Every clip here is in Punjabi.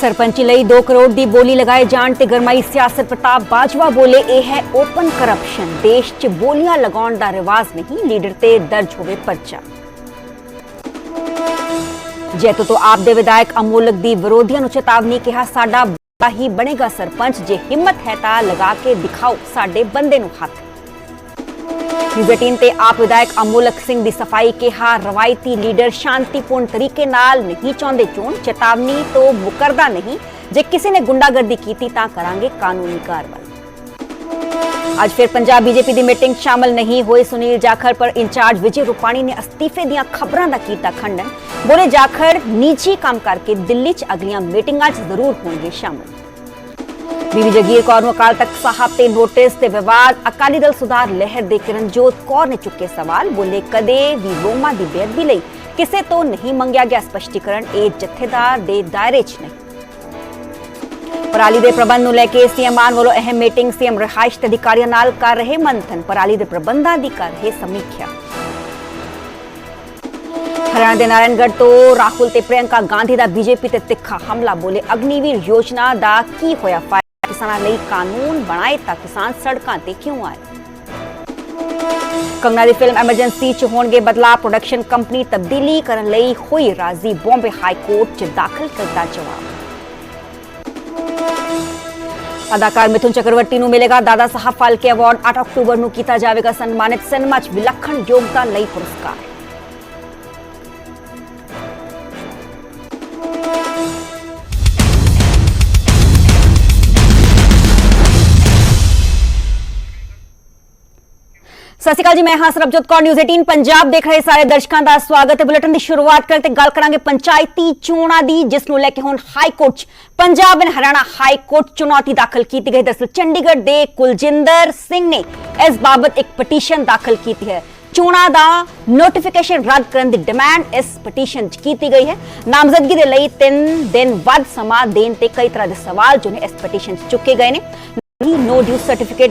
ਸਰਪੰਚੀ ਲਈ 2 ਕਰੋੜ ਦੀ ਬੋਲੀ ਲਗਾਏ ਜਾਣ ਤੇ ਗਰਮਾਈ, ਸਿਆਸਤ, ਪ੍ਰਤਾਪ ਬਾਜਵਾ ਬੋਲੇ, ਇਹ ਹੈ ਓਪਨ ਕਰਪਸ਼ਨ ਦੇਸ਼ 'ਚ ਬੋਲੀਆਂ ਲਗਾਉਣ ਦਾ ਰਿਵਾਜ ਨਹੀਂ, ਲੀਡਰ ਤੇ ਦਰਜ ਹੋਵੇ ਪਰਚਾ। ਜੈਤੋ ਤੋਂ ਆਪ ਦੇ ਵਿਧਾਇਕ ਅਮੋਲਕ ਦੀ ਵਿਰੋਧੀਆਂ ਨੂੰ ਚੇਤਾਵਨੀ ਕਿਹਾ, ਸਾਡਾ ਹੀ ਬਣੇਗਾ ਸਰਪੰਚ, ਜੇ ਹਿੰਮਤ ਹੈ ਤਾਂ ਲਗਾ ਕੇ ਦਿਖਾਓ ਸਾਡੇ ਬੰਦੇ ਨੂੰ ਹੱਥ। ਨਿਊਜ਼ 18 ਤੇ ਆਪ ਵਿਧਾਇਕ ਅਮੋਲਕ ਸਿੰਘ ਦੀ ਸਫ਼ਾਈ ਕਿਹਾ, ਰਵਾਇਤੀ ਲੀਡਰ ਸ਼ਾਂਤੀਪੂਰਨ ਤਰੀਕੇ ਨਾਲ ਨਹੀਂ ਚਾਹੁੰਦੇ ਚੋਣ, ਚੇਤਾਵਨੀ ਤੋਂ ਮੁਕਰਦਾ ਨਹੀਂ। ਜੇ ਕਿਸੇ ਨੇ ਗੁੰਡਾਗਰਦੀ ਕੀਤੀ ਤਾਂ ਕਰਾਂਗੇ ਕਾਨੂੰਨੀ ਕਾਰਵਾਈ। ਅੱਜ ਫਿਰ ਪੰਜਾਬ ਬੀਜੇਪੀ ਦੀ ਮੀਟਿੰਗ ਸ਼ਾਮਲ ਨਹੀਂ ਹੋਏ ਸੁਨੀਲ ਜਾਖੜ ਪਰ ਇੰਚਾਰਜ ਵਿਜੇ ਰੁਪਾਣੀ ਨੇ ਅਸਤੀਫੇ ਦੀਆਂ ਖਬਰਾਂ ਦਾ ਕੀਤਾ ਖੰਡਨ। ਬੋਲੇ ਜਾਖੜ, ਨਿੱਜੀ ਕੰਮ ਕਰਕੇ ਦਿੱਲੀ 'ਚ ਅਗਲੀਆਂ ਮੀਟਿੰਗਾਂ 'ਚ ਜ਼ਰੂਰ ਹੋਣਗੇ ਸ਼ਾਮਲ। ਬੀਬੀ ਜਗੀਰ ਕੌਰ ਨੂੰ ਅਕਾਲ ਤਖਤ ਸਾਹਿਬ ਤੇ ਨੋਟਿਸ ਤੇ ਵਿਵਾਦ, ਅਕਾਲੀ ਦਲ ਸੁਧਾਰ ਲਹਿਰ ਦੇ ਕਿਰਨਜੋਤ ਕੌਰ ਨੇ ਚੁੱਕੇ ਸਵਾਲ, ਬੋਲੇ ਕਦੇ ਵੀ ਰੋਮਾ ਦੀ ਬੇਅਦਬੀ ਲਈ ਕਿਸੇ ਤੋਂ ਨਹੀਂ ਮੰਗਿਆ ਗਿਆ ਸਪਸ਼ਟੀਕਰਨ, ਇਹ ਜਥੇਦਾਰ ਦੇ ਦਾਇਰੇ 'ਚ ਨਹੀਂ ਪਰਾਲੀ ਦੇ ਪ੍ਰਬੰਧ ਨੂੰ ਲੈ ਕੇ ਸੀਐਮ ਮਾਨ ਵੱਲੋਂ ਅਹਿਮ ਮੀਟਿੰਗ, ਸੀਐਮ ਰਿਹਾਇਸ਼ ਤੇ ਅਧਿਕਾਰੀਆਂ ਨਾਲ ਕਰ ਰਹੇ ਮੰਥਨ, ਪਰਾਲੀ ਦੇ ਪ੍ਰਬੰਧਾਂ ਦੀ ਕਰ ਰਹੇ ਸਮੀਖਿਆ। ਹਰਿਆਣਾ ਦੇ ਨਾਰਾਇਣਗੜ੍ਹ ਤੋਂ ਰਾਹੁਲ ਤੇ ਪ੍ਰਿਯੰਕਾ ਗਾਂਧੀ ਦਾ ਬੀਜੇਪੀ ਤੇ ਤਿੱਖਾ ਹਮਲਾ, ਬੋਲੇ ਅਗਨੀਵੀਰ ਯੋਜਨਾ ਦਾ ਕੀ ਹੋਇਆ ਕਿਸਾਨਾਂ ਲਈ ਕਾਨੂੰਨ ਬਣਾਏ ਤਾਂ ਕਿਸਾਨ ਸੜਕਾਂ ਤੇ ਕਿਉਂ ਆਏ? ਕੰਗਨਾ ਦੀ ਫਿਲਮ ਐਮਰਜੈਂਸੀ ਚ ਹੋਣਗੇ ਬਦਲਾਅ। ਪ੍ਰੋਡਕਸ਼ਨ ਕੰਪਨੀ ਤਬਦੀਲੀ ਕਰਨ ਲਈ ਹੋਈ ਰਾਜ਼ੀ। ਬੰਬੇ ਹਾਈ ਕੋਰਟ ਚ ਦਾਖਲ ਕਰਦਾ ਜਵਾਬ। ਅਦਾਕਾਰ ਮਿਥੁਨ ਚਕਰਵਰਤੀ ਨੂੰ ਮਿਲੇਗਾ ਦਾਦਾ ਸਾਹਿਬ ਫਾਲਕੇ ਅਵਾਰਡ। 8 ਅਕਤੂਬਰ ਨੂੰ ਕੀਤਾ ਜਾਵੇਗਾ ਸਨਮਾਨਿਤ। ਸਿਨੇਮਾ 'ਚ ਵਿਲੱਖਣ ਯੋਗਦਾਨ ਲਈ ਪੁਰਸਕਾਰ। ਸਤਿ ਸ਼੍ਰੀ ਅਕਾਲ ਜੀ, ਮੈਂ ਹਾਂ ਸਰਬਜੋਤ ਕੌਰ ਨਿਊਜ਼ 18 ਪੰਜਾਬ ਦੇਖ ਰਹੇ ਸਾਰੇ ਦਰਸ਼ਕਾਂ ਦਾ ਸਵਾਗਤ ਹੈ। ਬੁਲੇਟਿਨ ਦੀ ਸ਼ੁਰੂਆਤ ਕਰਦੇ ਗੱਲ ਕਰਾਂਗੇ ਪੰਚਾਇਤੀ ਚੋਣਾਂ ਦੀ, ਜਿਸ ਨੂੰ ਲੈ ਕੇ ਹੁਣ ਹਾਈ ਕੋਰਟ 'ਚ Punjab and Haryana high court ਚੁਣੌਤੀ ਦਾਖਲ ਕੀਤੀ ਗਈ। ਦਰਅਸਲ ਚੰਡੀਗੜ੍ਹ ਦੇ ਕੁਲਜਿੰਦਰ ਸਿੰਘ ਨੇ ਇਸ ਬਾਬਤ ਇੱਕ ਪਟੀਸ਼ਨ ਦਾਖਲ ਕੀਤੀ ਹੈ। ਚੋਣਾਂ ਦਾ ਨੋਟੀਫਿਕੇਸ਼ਨ ਰੱਦ ਕਰਨ ਦੀ ਡਿਮਾਂਡ ਇਸ ਪਟੀਸ਼ਨ 'ਚ ਕੀਤੀ ਗਈ ਹੈ। ਨਾਮਜ਼ਦਗੀ ਦੇ ਲਈ 3 ਦਿਨ ਵੱਧ ਸਮਾਂ ਦੇਣ ਤੇ ਕਈ ਤਰ੍ਹਾਂ ਦੇ ਸਵਾਲ ਜੋ ਨੇ ਇਸ ਪਟੀਸ਼ਨ 'ਚ ਚੁੱਕੇ ਗਏ ਨੇ। ਹੀ ਨੋ ਡਿਊ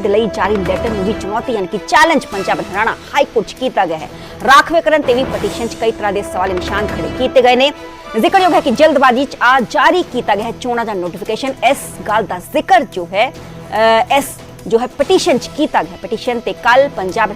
ਲਈ ਜਾਰੀ ਲੈਟਰ ਨੂੰ ਵੀ ਚੁਣੌਤੀ ਯਾਨੀ ਕਿ challenge Punjab Haryana high court 'ਚ ਕੀਤਾ ਗਿਆ ਹੈ? ਰਾਖਵੇਕਰਨ ਤੇ ਵੀ ਪਟੀਸ਼ਨ 'ਚ ਕਈ ਤਰ੍ਹਾਂ ਦੇ ਸਵਾਲ ਨਿਸ਼ਾਨ ਖੜੇ ਕੀਤੇ ਗਏ ਨੇ। ਜ਼ਿਕਰਯੋਗ ਹੈ ਕਿ ਜਲਦਬਾਜ਼ੀ 'ਚ ਆ ਜਾਰੀ ਕੀਤਾ ਗਿਆ ਹੈ ਚੋਣਾਂ ਦਾ ਨੋਟੀਫਿਕੇਸ਼ਨ ਇਸ ਗੱਲ ਦਾ ਜ਼ਿਕਰ ਜੋ ਹੈ ਅਹ, ਇਸ ਜੋ ਹੈ ਪਟੀਸ਼ਨ 'ਚ ਕੀਤਾ ਗਿਆ ਪਟੀਸ਼ਨ ਤੇ ਕੱਲ ਪੰਜਾਬ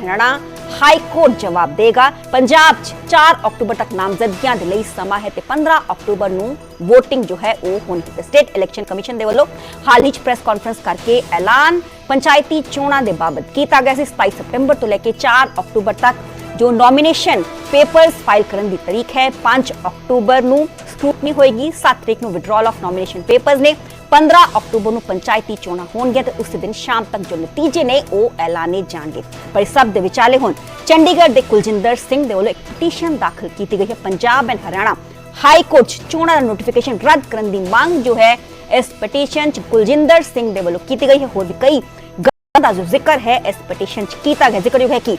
ਹਾਈ ਕੋਰਟ ਜਵਾਬ ਦੇਗਾ ਪੰਜਾਬ 'ਚ 4 ਅਕਤੂਬਰ ਤੱਕ ਨਾਮਜ਼ਦਗੀਆਂ ਦੇ ਲਈ ਸਮਾਂ ਹੈ ਤੇ 15 ਅਕਤੂਬਰ ਨੂੰ VOTING ਜੋ ਹੈ ਉਹ ਹੋਣੀ ਹੈ ਸਟੇਟ ਇਲੈਕਸ਼ਨ ਕਮਿਸ਼ਨ ਦੇ ਵੱਲੋਂ ਹਾਲ ਹੀ 'ਚ ਪ੍ਰੈਸ ਕਾਨਫਰੰਸ ਕਰਕੇ ਐਲਾਨ ਪੰਚਾਇਤੀ ਚੋਣਾਂ ਦੇ ਬਾਬਤ ਕੀਤਾ ਗਿਆ ਸੀ 27 ਸਤੰਬਰ ਤੋਂ ਲੈ ਕੇ 4 ਅਕਤੂਬਰ ਤੱਕ ਜੋ ਨੋਮੀਨੇਸ਼ਨ ਪੇਪਰਸ ਫਾਈਲ ਕਰਨ ਦੀ ਤਾਰੀਖ ਹੈ 5 ਅਕਤੂਬਰ ਨੂੰ ਸਕ੍ਰੂਟਨੀ ਹੋਏਗੀ 7 ਤਰੀਕ ਨੂੰ ਵਿਡਰਾਲ ਆਫ ਨੋਮੀਨੇਸ਼ਨ ਪੇਪਰਸ ਨੇ 15 ਅਕਤੂਬਰ ਨੂੰ ਪੰਚਾਇਤੀ ਚੋਣਾਂ ਹੋਣਗੀਆਂ ਤੇ ਉਸੇ ਦਿਨ ਸ਼ਾਮ ਤੱਕ ਜੋ ਨਤੀਜੇ ਨੇ ਉਹ ਐਲਾਨੇ ਜਾਣਗੇ। ਪਰ ਇਸ ਸਭ ਦੇ ਵਿਚਾਲੇ ਹੁਣ ਚੰਡੀਗੜ੍ਹ ਦੇ ਕੁਲਜਿੰਦਰ ਸਿੰਘ ਦੇ ਵੱਲੋਂ ਇੱਕ ਪਟੀਸ਼ਨ ਦਾਖਲ ਕੀਤੀ ਗਈ ਹੈ। Punjab and Haryana high court ਚੋਣਾਂ ਦਾ ਨੋਟੀਫਿਕੇਸ਼ਨ ਰੱਦ ਕਰਨ ਦੀ ਮੰਗ ਜੋ ਹੈ, ਇਸ ਪਟੀਸ਼ਨ 'ਚ ਕੁਲਜਿੰਦਰ ਸਿੰਘ ਦੇ ਵੱਲੋਂ ਕੀਤੀ ਗਈ ਹੈ। ਹੋਰ ਵੀ ਕਈ ਗੱਲਾਂ ਦਾ ਜੋ ਜ਼ਿਕਰ ਹੈ, ਇਸ ਪਟੀਸ਼ਨ 'ਚ ਕੀਤਾ ਗਿਆ ਜ਼ਿਕਰ ਹੈ ਕਿ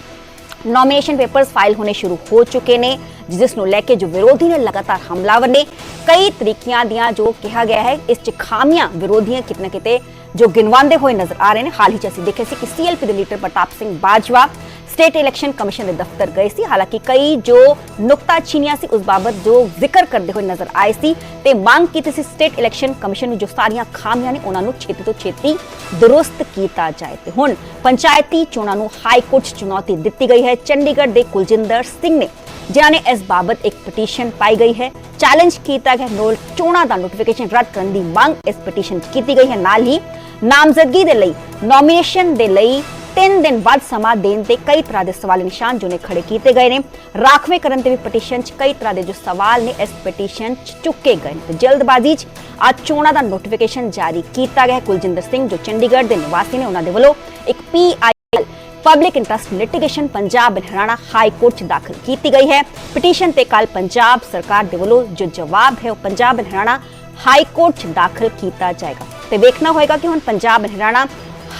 ਨੋਮੀਨੇਸ਼ਨ ਪੇਪਰਸ ਫਾਈਲ ਹੋਣੇ ਸ਼ੁਰੂ ਹੋ ਚੁੱਕੇ ਨੇ ਜਿਸ ਨੂੰ ਲੈ ਕੇ ਜੋ ਵਿਰੋਧੀ ਨੇ ਲਗਾਤਾਰ ਹਮਲਾਵਰ ਨੇ ਕਈ ਤਰੀਕਿਆਂ ਦੀਆਂ ਜੋ ਕਿਹਾ ਗਿਆ ਹੈ ਇਸ ਚ ਖਾਮੀਆਂ ਵਿਰੋਧੀਆਂ ਕਿਤੇ ਨਾ ਕਿਤੇ ਜੋ ਗਿਣਵਾਉਂਦੇ ਹੋਏ ਨਜ਼ਰ ਆ ਰਹੇ ਨੇ ਹਾਲ ਹੀ ਚ ਅਸੀਂ ਦੇਖੇ ਸੀ ਕਿ ਸੀਐਲਪੀ ਦੇ leader Pratap Singh Bajwa state election commission ਦੇ ਦਫ਼ਤਰ ਗਏ ਸੀ। ਹਾਲਾਂਕਿ ਕਈ ਜੋ ਨੁਕਤਾਚੀਨੀਆਂ ਸੀ, ਉਸ ਬਾਬਤ ਜੋ ਜ਼ਿਕਰ ਕਰਦੇ ਹੋਏ ਨਜ਼ਰ ਆਏ ਸੀ ਤੇ ਮੰਗ ਕੀਤੀ ਸੀ ਸਟੇਟ ਇਲੈਕਸ਼ਨ ਕਮਿਸ਼ਨ ਨੂੰ ਜੋ ਸਾਰੀਆਂ ਖਾਮੀਆਂ ਨੇ, ਉਹਨਾਂ ਨੂੰ ਛੇਤੀ ਤੋਂ ਛੇਤੀ ਦਰੁਸਤ ਕੀਤਾ ਜਾਏ। ਤੇ ਹੁਣ ਪੰਚਾਇਤੀ ਚੋਣਾਂ ਨੂੰ ਹਾਈ ਕੋਰਟ ਚੁਣੌਤੀ ਦਿੱਤੀ ਗਈ ਹੈ। ਚੰਡੀਗੜ੍ਹ ਦੇ ਕੁਲਜਿੰਦਰ ਸਿੰਘ ਨੇ ਜਿਨ੍ਹਾਂ ਨੇ ਇਸ ਬਾਬਤ ਇੱਕ ਪਟੀਸ਼ਨ ਪਾਈ ਗਈ ਹੈ। ਚੈਲੰਜ ਕੀਤਾ ਗਿਆ। ਨੋਲ ਚੋਣਾਂ ਦਾ ਨੋਟੀਫਿਕੇਸ਼ਨ ਰੱਦ ਕਰਨ ਦੀ ਮੰਗ ਇਸ ਪਟੀਸ਼ਨ 'ਚ ਕੀਤੀ ਗਈ ਹੈ। ਨਾਲ ਹੀ ਨਾਮਜ਼ਦਗੀ ਦੇ ਲਈ ਨੋਮੀਨੇਸ਼ਨ ਦੇ ਲਈ 3 ਦਿਨ ਬਾਅਦ ਸਮਾਂ ਦੇਣ ਤੇ ਕਈ ਤਰ੍ਹਾਂ ਦੇ ਸਵਾਲ ਨਿਸ਼ਾਨ ਜੋ ਨੇ ਖੜੇ ਕੀਤੇ ਗਏ ਨੇ। ਰਾਖਵੇਂ ਕਰਨ ਤੇ ਵੀ ਪਟੀਸ਼ਨ 'ਚ ਕਈ ਤਰ੍ਹਾਂ ਦੇ ਜੋ ਸਵਾਲ ਨੇ, ਇਸ ਪਟੀਸ਼ਨ 'ਚ ਚੁੱਕੇ ਗਏ ਨੇ। ਜਲਦਬਾਜ਼ੀ 'ਚ ਅੱਜ ਚੋਣਾਂ ਦਾ ਨੋਟੀਫਿਕੇਸ਼ਨ ਜਾਰੀ ਕੀਤਾ ਗਿਆ ਕੁਲਜਿੰਦਰ ਸਿੰਘ ਜੋ ਚੰਡੀਗੜ੍ਹ ਦੇ ਨਿਵਾਸੀ ਨੇ, ਉਹਨਾਂ ਦੇ ਵੱਲੋਂ ਇੱਕ PIL public interest litigation Punjab Haryana high court 'ਚ ਦਾਖਲ ਕੀਤੀ ਗਈ ਹੈ। ਪਟੀਸ਼ਨ ਤੇ ਕੱਲ ਪੰਜਾਬ ਸਰਕਾਰ ਦੇ ਵੱਲੋਂ ਜੋ ਜਵਾਬ ਹੈ, ਉਹ ਪੰਜਾਬ ਹਰਿਆਣਾ ਹਾਈ ਕੋਰਟ 'ਚ ਦਾਖਲ ਕੀਤਾ ਜਾਏਗਾ। ਤੇ ਵੇਖਣਾ ਹੋਏਗਾ ਕਿ ਹੁਣ ਪੰਜਾਬ ਹਰਿਆਣਾ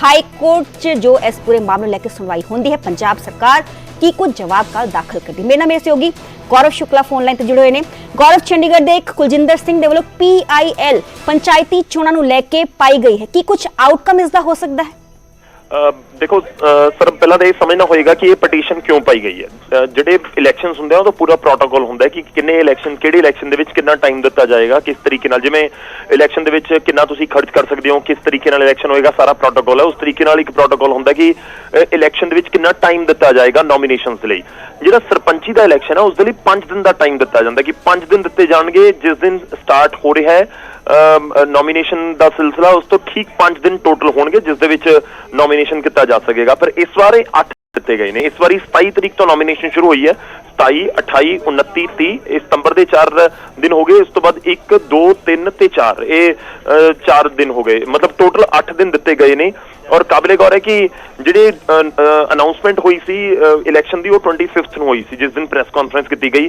ਹਾਈ ਕੋਰਟ 'ਚ ਜੋ ਇਸ ਪੂਰੇ ਮਾਮਲੇ ਨੂੰ ਲੈ ਕੇ ਸੁਣਵਾਈ ਹੁੰਦੀ ਹੈ, ਪੰਜਾਬ ਸਰਕਾਰ ਕੀ ਕੁਝ ਜਵਾਬ ਕੱਲ ਦਾਖਲ ਕਰਦੀ ਮੇਰੇ ਨਾਲ ਮੇਰੇ ਸਹਿਯੋਗੀ ਗੌਰਵ ਸ਼ੁਕਲਾ ਫੋਨ ਲਾਈਨ ਤੇ ਜੁੜੇ ਹੋਏ ਨੇ। ਗੌਰਵ, ਚੰਡੀਗੜ੍ਹ ਦੇ ਇੱਕ ਕੁਲਜਿੰਦਰ ਸਿੰਘ ਦੇ ਵੱਲੋਂ ਪੀਆਈਐਲ ਪੰਚਾਇਤੀ ਚੋਣਾਂ ਨੂੰ ਲੈ ਕੇ ਪਾਈ ਗਈ ਹੈ। ਕੀ ਕੁਝ ਆਊਟਕਮ ਇਸ ਦਾ ਹੋ ਸਕਦਾ ਹੈ? ਦੇਖੋ ਸਰ, ਪਹਿਲਾਂ ਤਾਂ ਇਹ ਸਮਝਣਾ ਹੋਏਗਾ ਕਿ ਇਹ ਪਟੀਸ਼ਨ ਕਿਉਂ ਪਾਈ ਗਈ ਹੈ? ਜਿਹੜੇ ਇਲੈਕਸ਼ਨਸ ਹੁੰਦੇ ਆ ਉਹਦਾ ਪੂਰਾ ਪ੍ਰੋਟੋਕੋਲ ਹੁੰਦਾ ਕਿ ਕਿੰਨੇ ਇਲੈਕਸ਼ਨ ਕਿਹੜੇ ਇਲੈਕਸ਼ਨ ਦੇ ਵਿੱਚ ਕਿੰਨਾ ਟਾਈਮ ਦਿੱਤਾ ਜਾਏਗਾ, ਕਿਸ ਤਰੀਕੇ ਨਾਲ, ਜਿਵੇਂ ਇਲੈਕਸ਼ਨ ਦੇ ਵਿੱਚ ਕਿੰਨਾ ਤੁਸੀਂ ਖਰਚ ਕਰ ਸਕਦੇ ਹੋ, ਕਿਸ ਤਰੀਕੇ ਨਾਲ ਇਲੈਕਸ਼ਨ ਹੋਏਗਾ, ਸਾਰਾ ਪ੍ਰੋਟੋਕੋਲ ਹੈ। ਉਸ ਤਰੀਕੇ ਨਾਲ ਇੱਕ ਪ੍ਰੋਟੋਕੋਲ ਹੁੰਦਾ ਕਿ ਇਲੈਕਸ਼ਨ ਦੇ ਵਿੱਚ ਕਿੰਨਾ ਟਾਈਮ ਦਿੱਤਾ ਜਾਏਗਾ ਨੋਮੀਨੇਸ਼ਨਸ ਲਈ। ਜਿਹੜਾ ਸਰਪੰਚੀ ਦਾ ਇਲੈਕਸ਼ਨ ਹੈ, ਉਸ ਦੇ ਲਈ 5 ਦਿਨ ਦਾ ਟਾਈਮ ਦਿੱਤਾ ਜਾਂਦਾ ਕਿ 5 ਦਿਨ ਦਿੱਤੇ ਜਾਣਗੇ, ਜਿਸ ਦਿਨ ਸਟਾਰਟ ਹੋ ਰਿਹਾ ਹੈ ਨੋਮੀਨੇਸ਼ਨ ਦਾ ਸਿਲਸਿਲਾ, ਉਸ ਤੋਂ ਠੀਕ 5 ਦਿਨ ਟੋਟਲ ਹੋਣਗੇ, ਜਿਸ ਦੇ ਵਿੱਚ ਨੋਮੀ ਨੋਮੀਨੇਸ਼ਨ ਕੀਤਾ ਜਾ ਸਕੇਗਾ, ਪਰ ਇਸ ਵਾਰ ਇਹ 8 ਦਿੱਤੇ ਗਏ ਨੇ। ਇਸ ਵਾਰੀ 27 ਤਰੀਕ ਤੋਂ ਨੋਮੀਨੇਸ਼ਨ ਸ਼ੁਰੂ ਹੋਈ ਹੈ। 27 28 29 30 ਇਹ ਸਤੰਬਰ ਦੇ 4 ਦਿਨ ਹੋ ਗਏ। ਇਸ ਤੋਂ ਬਾਅਦ 1 2 3 ਤੇ 4 ਇਹ 4 ਦਿਨ ਹੋ ਗਏ। ਮਤਲਬ ਟੋਟਲ 8 ਦਿਨ ਦਿੱਤੇ ਗਏ ਨੇ। ਔਰ ਕਾਬਲੇ ਗੌਰ ਹੈ ਕਿ ਜਿਹੜੇ ਅਨਾਉਂਸਮੈਂਟ ਹੋਈ ਸੀ ਇਲੈਕਸ਼ਨ ਦੀ, ਉਹ 25th ਨੂੰ ਹੋਈ ਸੀ, ਜਿਸ ਦਿਨ ਪ੍ਰੈਸ ਕਾਨਫਰੰਸ ਕੀਤੀ ਗਈ।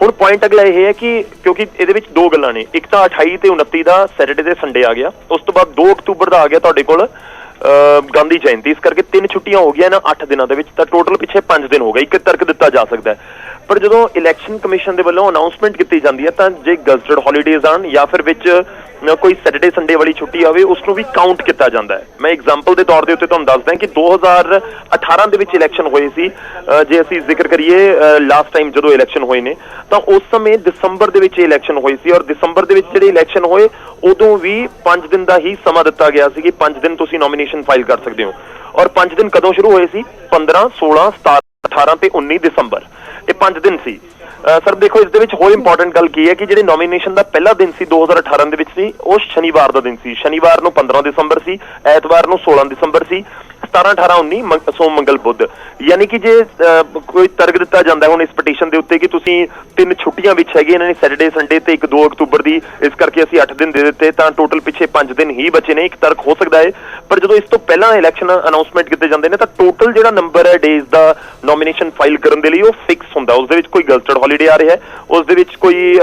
ਹੁਣ ਪੁਆਇੰਟ ਅਗਲਾ ਇਹ ਹੈ ਕਿ ਕਿਉਂਕਿ ਇਹਦੇ ਵਿੱਚ ਦੋ ਗੱਲਾਂ ਨੇ। ਇੱਕ ਤਾਂ 28 ਤੇ 29 ਦਾ ਸੈਟਰਡੇ ਤੇ ਸੰਡੇ ਆ ਗਿਆ। ਉਸ ਤੋਂ ਬਾਅਦ 2 ਅਕਤੂਬਰ ਦਾ ਆ ਗਿਆ ਤੁਹਾਡੇ ਕੋਲ। ਗਾਂਧੀ ਜਯੰਤੀ, ਇਸ ਕਰਕੇ ਤਿੰਨ ਛੁੱਟੀਆਂ ਹੋ ਗਈਆਂ ਨਾ 8 ਦਿਨਾਂ ਦੇ ਵਿੱਚ, ਤਾਂ ਟੋਟਲ ਪਿੱਛੇ 5 ਦਿਨ ਹੋ ਗਏ, ਇੱਕ ਤਰਕ ਦਿੱਤਾ ਜਾ ਸਕਦਾ ਪਰ ਜਦੋਂ ਇਲੈਕਸ਼ਨ ਕਮਿਸ਼ਨ ਦੇ ਵੱਲੋਂ ਅਨਾਉਂਸਮੈਂਟ ਕੀਤੀ ਜਾਂਦੀ ਹੈ, ਤਾਂ ਜੇ ਗਜ਼ਟਡ ਹੌਲੀਡੇਜ਼ ਆਣ ਜਾਂ ਫਿਰ ਵਿੱਚ ਕੋਈ ਸੈਟਰਡੇ ਸੰਡੇ ਵਾਲੀ ਛੁੱਟੀ ਆਵੇ, ਉਸ ਨੂੰ ਵੀ ਕਾਊਂਟ ਕੀਤਾ ਜਾਂਦਾ ਹੈ। ਮੈਂ ਐਗਜ਼ਾਮਪਲ ਦੇ ਤੌਰ ਦੇ ਉੱਤੇ ਤੁਹਾਨੂੰ ਦੱਸਦਾ ਕਿ 2018 ਦੇ ਵਿੱਚ ਇਲੈਕਸ਼ਨ ਹੋਏ ਸੀ। ਜੇ ਅਸੀਂ ਜ਼ਿਕਰ ਕਰੀਏ ਲਾਸਟ ਟਾਈਮ ਜਦੋਂ ਇਲੈਕਸ਼ਨ ਹੋਏ ਨੇ, ਤਾਂ ਉਸ ਸਮੇਂ ਦਸੰਬਰ ਦੇ ਵਿੱਚ ਇਲੈਕਸ਼ਨ ਹੋਈ ਸੀ ਔਰ ਦਸੰਬਰ ਦੇ ਵਿੱਚ ਜਿਹੜੇ ਇਲੈਕਸ਼ਨ ਹੋਏ, ਉਦੋਂ ਵੀ 5 ਦਿਨ ਦਾ ਹੀ ਸਮਾਂ ਦਿੱਤਾ ਗਿਆ ਸੀ ਕਿ 5 ਦਿਨ ਤੁਸੀਂ ਨੋਮੀਨੇਸ਼ਨ ਫਾਈਲ ਕਰ ਸਕਦੇ ਹੋ। ਔਰ 5 ਦਿਨ ਕਦੋਂ ਸ਼ੁਰੂ ਹੋਏ ਸੀ? 15 16 17 18 ਤੇ 19 ਦਸੰਬਰ। ਇਹ 5 ਦਿਨ ਸੀ। ਸਰ, ਦੇਖੋ, ਇਸ ਦੇ ਵਿੱਚ ਹੋਰ ਇੰਪੋਰਟੈਂਟ ਗੱਲ ਕੀ ਹੈ ਕਿ ਜਿਹੜੇ ਨੋਮੀਨੇਸ਼ਨ ਦਾ ਪਹਿਲਾ ਦਿਨ ਸੀ 2018 ਦੇ ਵਿੱਚ ਸੀ ਉਹ ਸ਼ਨੀਵਾਰ ਦਾ ਦਿਨ ਸੀ। ਸ਼ਨੀਵਾਰ ਨੂੰ 15 ਦਸੰਬਰ ਸੀ, ਐਤਵਾਰ ਨੂੰ 16 ਦਸੰਬਰ ਸੀ 17 18 19 ਮੰਗ- ਸੋਮ, ਮੰਗਲ, ਬੁੱਧ। ਯਾਨੀ ਕਿ ਜੇ ਕੋਈ ਤਰਕ ਦਿੱਤਾ ਜਾਂਦਾ ਹੁਣ ਇਸ ਪਟੀਸ਼ਨ ਦੇ ਉੱਤੇ ਕਿ ਤੁਸੀਂ ਤਿੰਨ ਛੁੱਟੀਆਂ ਵਿੱਚ ਹੈਗੇ, ਇਹਨਾਂ ਨੇ ਸੈਟਰਡੇ ਸੰਡੇ ਤੇ ਇੱਕ 2 ਅਕਤੂਬਰ ਦੀ, ਇਸ ਕਰਕੇ ਅਸੀਂ 8 ਦਿਨ ਦੇ ਦਿੱਤੇ, ਤਾਂ ਟੋਟਲ ਪਿੱਛੇ 5 ਦਿਨ ਹੀ ਬਚੇ ਨੇ, ਇੱਕ ਤਰਕ ਹੋ ਸਕਦਾ ਹੈ। ਪਰ ਜਦੋਂ ਇਸ ਤੋਂ ਪਹਿਲਾਂ ਇਲੈਕਸ਼ਨ ਅਨਾਉਂਸਮੈਂਟ ਕੀਤੇ ਜਾਂਦੇ ਨੇ, ਤਾਂ ਟੋਟਲ ਜਿਹੜਾ ਨੰਬਰ ਹੈ ਡੇਜ਼ ਦਾ ਨੋਮੀਨੇਸ਼ਨ ਫਾਈਲ ਕਰਨ ਦੇ ਲਈ ਉਹ ਫਿਕਸ ਹੁੰਦਾ, ਉਸ ਦੇ ਵਿੱਚ ਕੋਈ ਗਜ਼ਟਡ ਹੌਲੀਡੇ ਆ ਰਿਹਾ ਉਸ ਦੇ ਵਿੱਚ ਕੋਈ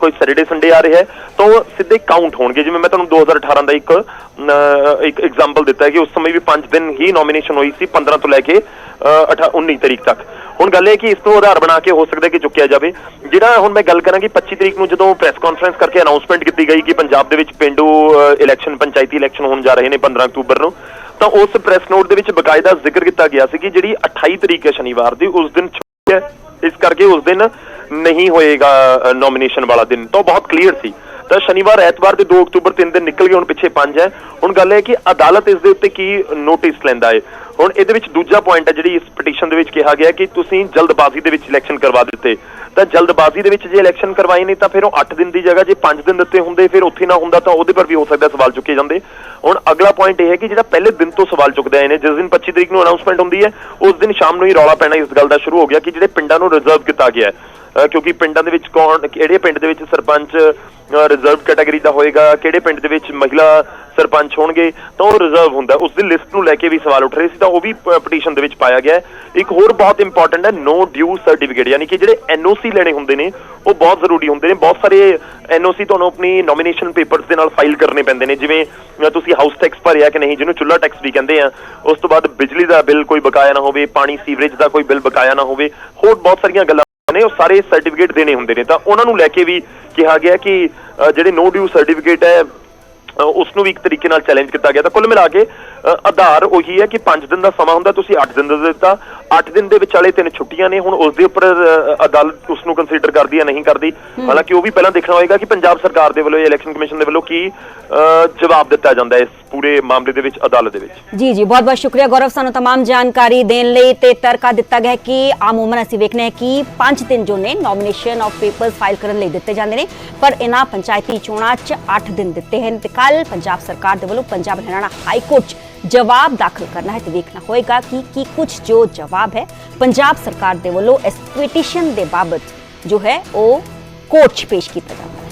ਕੋਈ ਸੈਟਰਡੇ ਸੰਡੇ ਆ ਰਿਹਾ ਤਾਂ ਉਹ ਸਿੱਧੇ ਕਾਊਂਟ ਹੋਣਗੇ। ਜਿਵੇਂ ਮੈਂ ਤੁਹਾਨੂੰ 2018 ਦਾ ਇੱਕ ਅਹ, ਇੱਕ ਐਗਜ਼ਾਮਪਲ ਦਿੱਤਾ ਹੈ ਕਿ ਉਸ ਸਮੇਂ ਵੀ 5 ਦਿਨ ਹੀ ਨੋਮੀਨੇਸ਼ਨ ਹੋਈ ਸੀ 15 ਤੋਂ ਲੈ ਕੇ 19 ਤਰੀਕ ਤੱਕ। ਹੁਣ ਗੱਲ ਇਹ ਕਿ ਇਸ ਤੋਂ ਆਧਾਰ ਬਣਾ ਕੇ ਹੋ ਸਕਦਾ ਕਿ ਚੁੱਕਿਆ ਜਾਵੇ। ਜਿਹੜਾ ਹੁਣ ਮੈਂ ਗੱਲ ਕਰਾਂਗੀ ਕਿ 25 ਤਰੀਕ ਨੂੰ ਜਦੋਂ ਪ੍ਰੈਸ ਕਾਨਫਰੰਸ ਕਰਕੇ ਅਨਾਉਂਸਮੈਂਟ ਕੀਤੀ ਗਈ ਕਿ ਪੰਜਾਬ ਦੇ ਵਿੱਚ ਪਿੰਡੂ ਇਲੈਕਸ਼ਨ ਪੰਚਾਇਤੀ ਇਲੈਕਸ਼ਨ ਹੋਣ ਜਾ ਰਹੇ ਨੇ 15 ਅਕਤੂਬਰ ਨੂੰ ਤਾਂ ਉਸ ਪ੍ਰੈਸ ਨੋਟ ਦੇ ਵਿੱਚ ਬਕਾਇਦਾ ਜ਼ਿਕਰ ਕੀਤਾ ਗਿਆ ਸੀ ਕਿ ਜਿਹੜੀ 28 ਤਰੀਕ ਹੈ ਸ਼ਨੀਵਾਰ ਦੀ ਉਸ ਦਿਨ ਛੁੱਟੀ ਹੈ। ਇਸ ਕਰਕੇ ਉਸ ਦਿਨ ਨਹੀਂ ਹੋਏਗਾ ਨੋਮੀਨੇਸ਼ਨ ਵਾਲਾ ਦਿਨ। ਤਾਂ ਬਹੁਤ ਕਲੀਅਰ ਸੀ। ਤਾਂ ਸ਼ਨੀਵਾਰ, ਐਤਵਾਰ ਤੇ 2 ਅਕਤੂਬਰ ਤਿੰਨ ਦਿਨ ਨਿਕਲ ਗਏ, ਹੁਣ ਪਿੱਛੇ 5 ਹੈ। ਹੁਣ ਗੱਲ ਹੈ ਕਿ ਅਦਾਲਤ ਇਸ ਦੇ ਉੱਤੇ ਕੀ ਨੋਟਿਸ ਲੈਂਦਾ ਹੈ? ਹੁਣ ਇਹਦੇ ਵਿੱਚ ਦੂਜਾ ਪੁਆਇੰਟ ਹੈ, ਜਿਹੜੀ ਇਸ ਪਟੀਸ਼ਨ ਦੇ ਵਿੱਚ ਕਿਹਾ ਗਿਆ ਕਿ ਤੁਸੀਂ ਜਲਦਬਾਜ਼ੀ ਦੇ ਵਿੱਚ ਇਲੈਕਸ਼ਨ ਕਰਵਾ ਦਿੱਤੇ। ਤਾਂ ਜਲਦਬਾਜ਼ੀ ਦੇ ਵਿੱਚ ਜੇ ਇਲੈਕਸ਼ਨ ਕਰਵਾਏ ਨਹੀਂ, ਤਾਂ ਫਿਰ ਉਹ 8 ਦਿਨ ਦੀ ਜਗ੍ਹਾ, ਜੇ 5 ਦਿਨ ਦਿੱਤੇ ਹੁੰਦੇ, ਫਿਰ ਉੱਥੇ ਨਾ ਹੁੰਦਾ, ਤਾਂ ਉਹਦੇ ਪਰ ਵੀ ਹੋ ਸਕਦਾ ਸਵਾਲ ਚੁੱਕੇ ਜਾਂਦੇ। ਹੁਣ ਅਗਲਾ ਪੁਆਇੰਟ ਇਹ ਹੈ ਕਿ ਜਿਹੜਾ ਪਹਿਲੇ ਦਿਨ ਤੋਂ ਸਵਾਲ ਚੁੱਕਦੇ ਆਏ ਨੇ, ਜਿਸ ਦਿਨ 25 ਤਰੀਕ ਨੂੰ ਅਨਾਉਂਸਮੈਂਟ ਹੁੰਦੀ ਹੈ, ਉਸ ਦਿਨ ਸ਼ਾਮ ਨੂੰ ਹੀ ਰੌਲਾ ਪੈਣਾ ਇਸ ਗੱਲ ਦਾ ਸ਼ੁਰੂ ਹੋ ਗਿਆ ਕਿ ਜਿਹੜੇ ਪਿੰਡਾਂ ਨੂੰ ਰਿਜ਼ਰਵ ਕੀਤਾ ਗਿਆ ਹੈ। ਕਿਉਂਕਿ ਪਿੰਡਾਂ ਦੇ ਵਿੱਚ ਕੌਣ, ਕਿਹੜੇ ਪਿੰਡ ਦੇ ਵਿੱਚ ਸਰਪੰਚ ਰਿਜ਼ਰਵ ਕੈਟਾਗਰੀ ਦਾ ਹੋਏਗਾ, ਕਿਹੜੇ ਪਿੰਡ ਦੇ ਵਿੱਚ ਮਹਿਲਾ ਸਰਪੰਚ ਹੋਣਗੇ, ਤਾਂ ਉਹ ਰਿਜ਼ਰਵ ਹੁੰਦਾ। ਉਸ ਦੀ ਲਿਸਟ ਨੂੰ ਲੈ ਕੇ ਵੀ ਸਵਾਲ ਉੱਠ ਰਹੇ ਸੀ, ਤਾਂ ਉਹ ਵੀ ਪਟੀਸ਼ਨ ਦੇ ਵਿੱਚ ਪਾਇਆ ਗਿਆ ਇੱਕ ਹੋਰ ਬਹੁਤ ਇੰਪੋਰਟੈਂਟ ਹੈ ਨੋ ਡਿਊ ਸਰਟੀਫਿਕੇਟ ਯਾਨੀ ਕਿ ਜਿਹੜੇ ਐਨਓਸੀ ਲੈਣੇ ਹੁੰਦੇ ਨੇ, ਉਹ ਬਹੁਤ ਜ਼ਰੂਰੀ ਹੁੰਦੇ ਨੇ। ਬਹੁਤ ਸਾਰੇ ਐਨਓਸੀ ਤੁਹਾਨੂੰ ਆਪਣੀ ਨੋਮੀਨੇਸ਼ਨ ਪੇਪਰਸ ਦੇ ਨਾਲ ਫਾਈਲ ਕਰਨੇ ਪੈਂਦੇ ਨੇ, ਜਿਵੇਂ ਤੁਸੀਂ ਹਾਊਸ ਟੈਕਸ ਭਰਿਆ ਕਿ ਨਹੀਂ, ਜਿਹਨੂੰ ਚੁੱਲ੍ਹਾ ਟੈਕਸ ਵੀ ਕਹਿੰਦੇ ਆ, ਉਸ ਤੋਂ ਬਾਅਦ ਬਿਜਲੀ ਦਾ ਬਿੱਲ ਕੋਈ ਬਕਾਇਆ ਨਾ ਹੋਵੇ, ਪਾਣੀ ਸੀਵਰੇਜ ਦਾ ਕੋਈ ਬਿੱਲ ਬਕਾਇਆ ਨਾ ਹੋਵੇ, ਹੋਰ ਬਹੁਤ ਸਾਰੀਆਂ ਗੱਲਾਂ ਨੇ ਉਹ ਸਾਰੇ ਸਰਟੀਫਿਕੇਟ ਦੇਣੇ ਹੁੰਦੇ ਨੇ ਤਾਂ ਉਹਨਾਂ ਨੂੰ ਲੈ ਕੇ ਵੀ ਕਿਹਾ ਗਿਆ ਕਿ ਜਿਹੜੇ ਨੋ ਡਿਊ ਸਰਟੀਫਿਕੇਟ ਹੈ ਉਸ ਨੂੰ ਵੀ ਇੱਕ ਤਰੀਕੇ ਨਾਲ ਚੈਲੰਜ ਕੀਤਾ ਗਿਆ ਤਾਂ ਕੁੱਲ ਮਿਲਾ ਕੇ ਅ, ਆਧਾਰ ਉਹੀ ਹੈ ਕਿ 5 ਦਿਨ ਦਾ ਸਮਾਂ ਹੁੰਦਾ ਤੁਸੀਂ 8 ਦਿਨ ਦਾ ਦਿੱਤਾ 8 ਦਿਨ ਦੇ ਵਿਚਾਲੇ ਤਿੰਨ ਛੁੱਟੀਆਂ ਨੇ ਹੁਣ ਉਸ ਦੇ ਉੱਪਰ ਅ, ਅਦਾਲਤ ਉਸ ਨੂੰ ਕੰਸੀਡਰ ਕਰਦੀ ਹੈ ਨਹੀਂ ਕਰਦੀ ਹਾਲਾਂਕਿ ਉਹ ਵੀ ਪਹਿਲਾਂ ਦੇਖਣਾ ਹੋਏਗਾ ਕਿ ਪੰਜਾਬ ਸਰਕਾਰ ਦੇ ਵੱਲੋਂ ਜਾਂ ਇਲੈਕਸ਼ਨ ਕਮਿਸ਼ਨ ਦੇ ਵੱਲੋਂ ਕੀ ਅ, ਜਵਾਬ ਦਿੱਤਾ ਜਾਂਦਾ ਹੈ ਇਸ ਪੂਰੇ ਮਾਮਲੇ ਦੇ ਵਿੱਚ ਅਦਾਲਤ ਦੇ ਵਿੱਚ ਜੀ ਜੀ ਬਹੁਤ ਬਹੁਤ ਸ਼ੁਕਰੀਆ ਗੌਰਵ ਸਾਨੂੰ तमाम ਜਾਣਕਾਰੀ ਦੇਣ ਲਈ ਤੇ ਤਰਕਾ ਦਿੱਤਾ ਗਿਆ ਹੈ ਕਿ ਆਮੂਮਨ ਅਸੀਂ ਵੇਖਨੇ ਕਿ 5 ਦਿਨ ਜੋ ਨੇ ਨੋਮੀਨੇਸ਼ਨ ਆਫ ਪੇਪਰਸ ਫਾਈਲ ਕਰਨ ਲਈ ਦਿੱਤੇ ਜਾਂਦੇ ਨੇ ਪਰ ਇਹਨਾਂ ਪੰਚਾਇਤੀ ਚੋਣਾਂ 'ਚ 8 ਦਿਨ ਦਿੱਤੇ ਹਨ ਤੇ ਕੱਲ ਪੰਜਾਬ ਸਰਕਾਰ ਦੇ ਵੱਲੋਂ ਪੰਜਾਬ ਹਰਿਆਣਾ ਹਾਈ ਕੋਰਟ 'ਚ ਜਵਾਬ ਦਾਖਲ ਕਰਨਾ ਹੈ ਤੇ ਵੇਖਣਾ ਹੋਏਗਾ ਕਿ ਕੀ ਕੁਝ ਜੋ ਜਵਾਬ ਹੈ, ਪੰਜਾਬ ਸਰਕਾਰ ਦੇ ਵੱਲੋਂ ਇਸ ਪਟੀਸ਼ਨ ਦੇ ਬਾਬਤ ਜੋ ਹੈ ਉਹ ਕੋਰਟ 'ਚ ਪੇਸ਼ ਕੀਤਾ ਜਾਂਦਾ ਹੈ।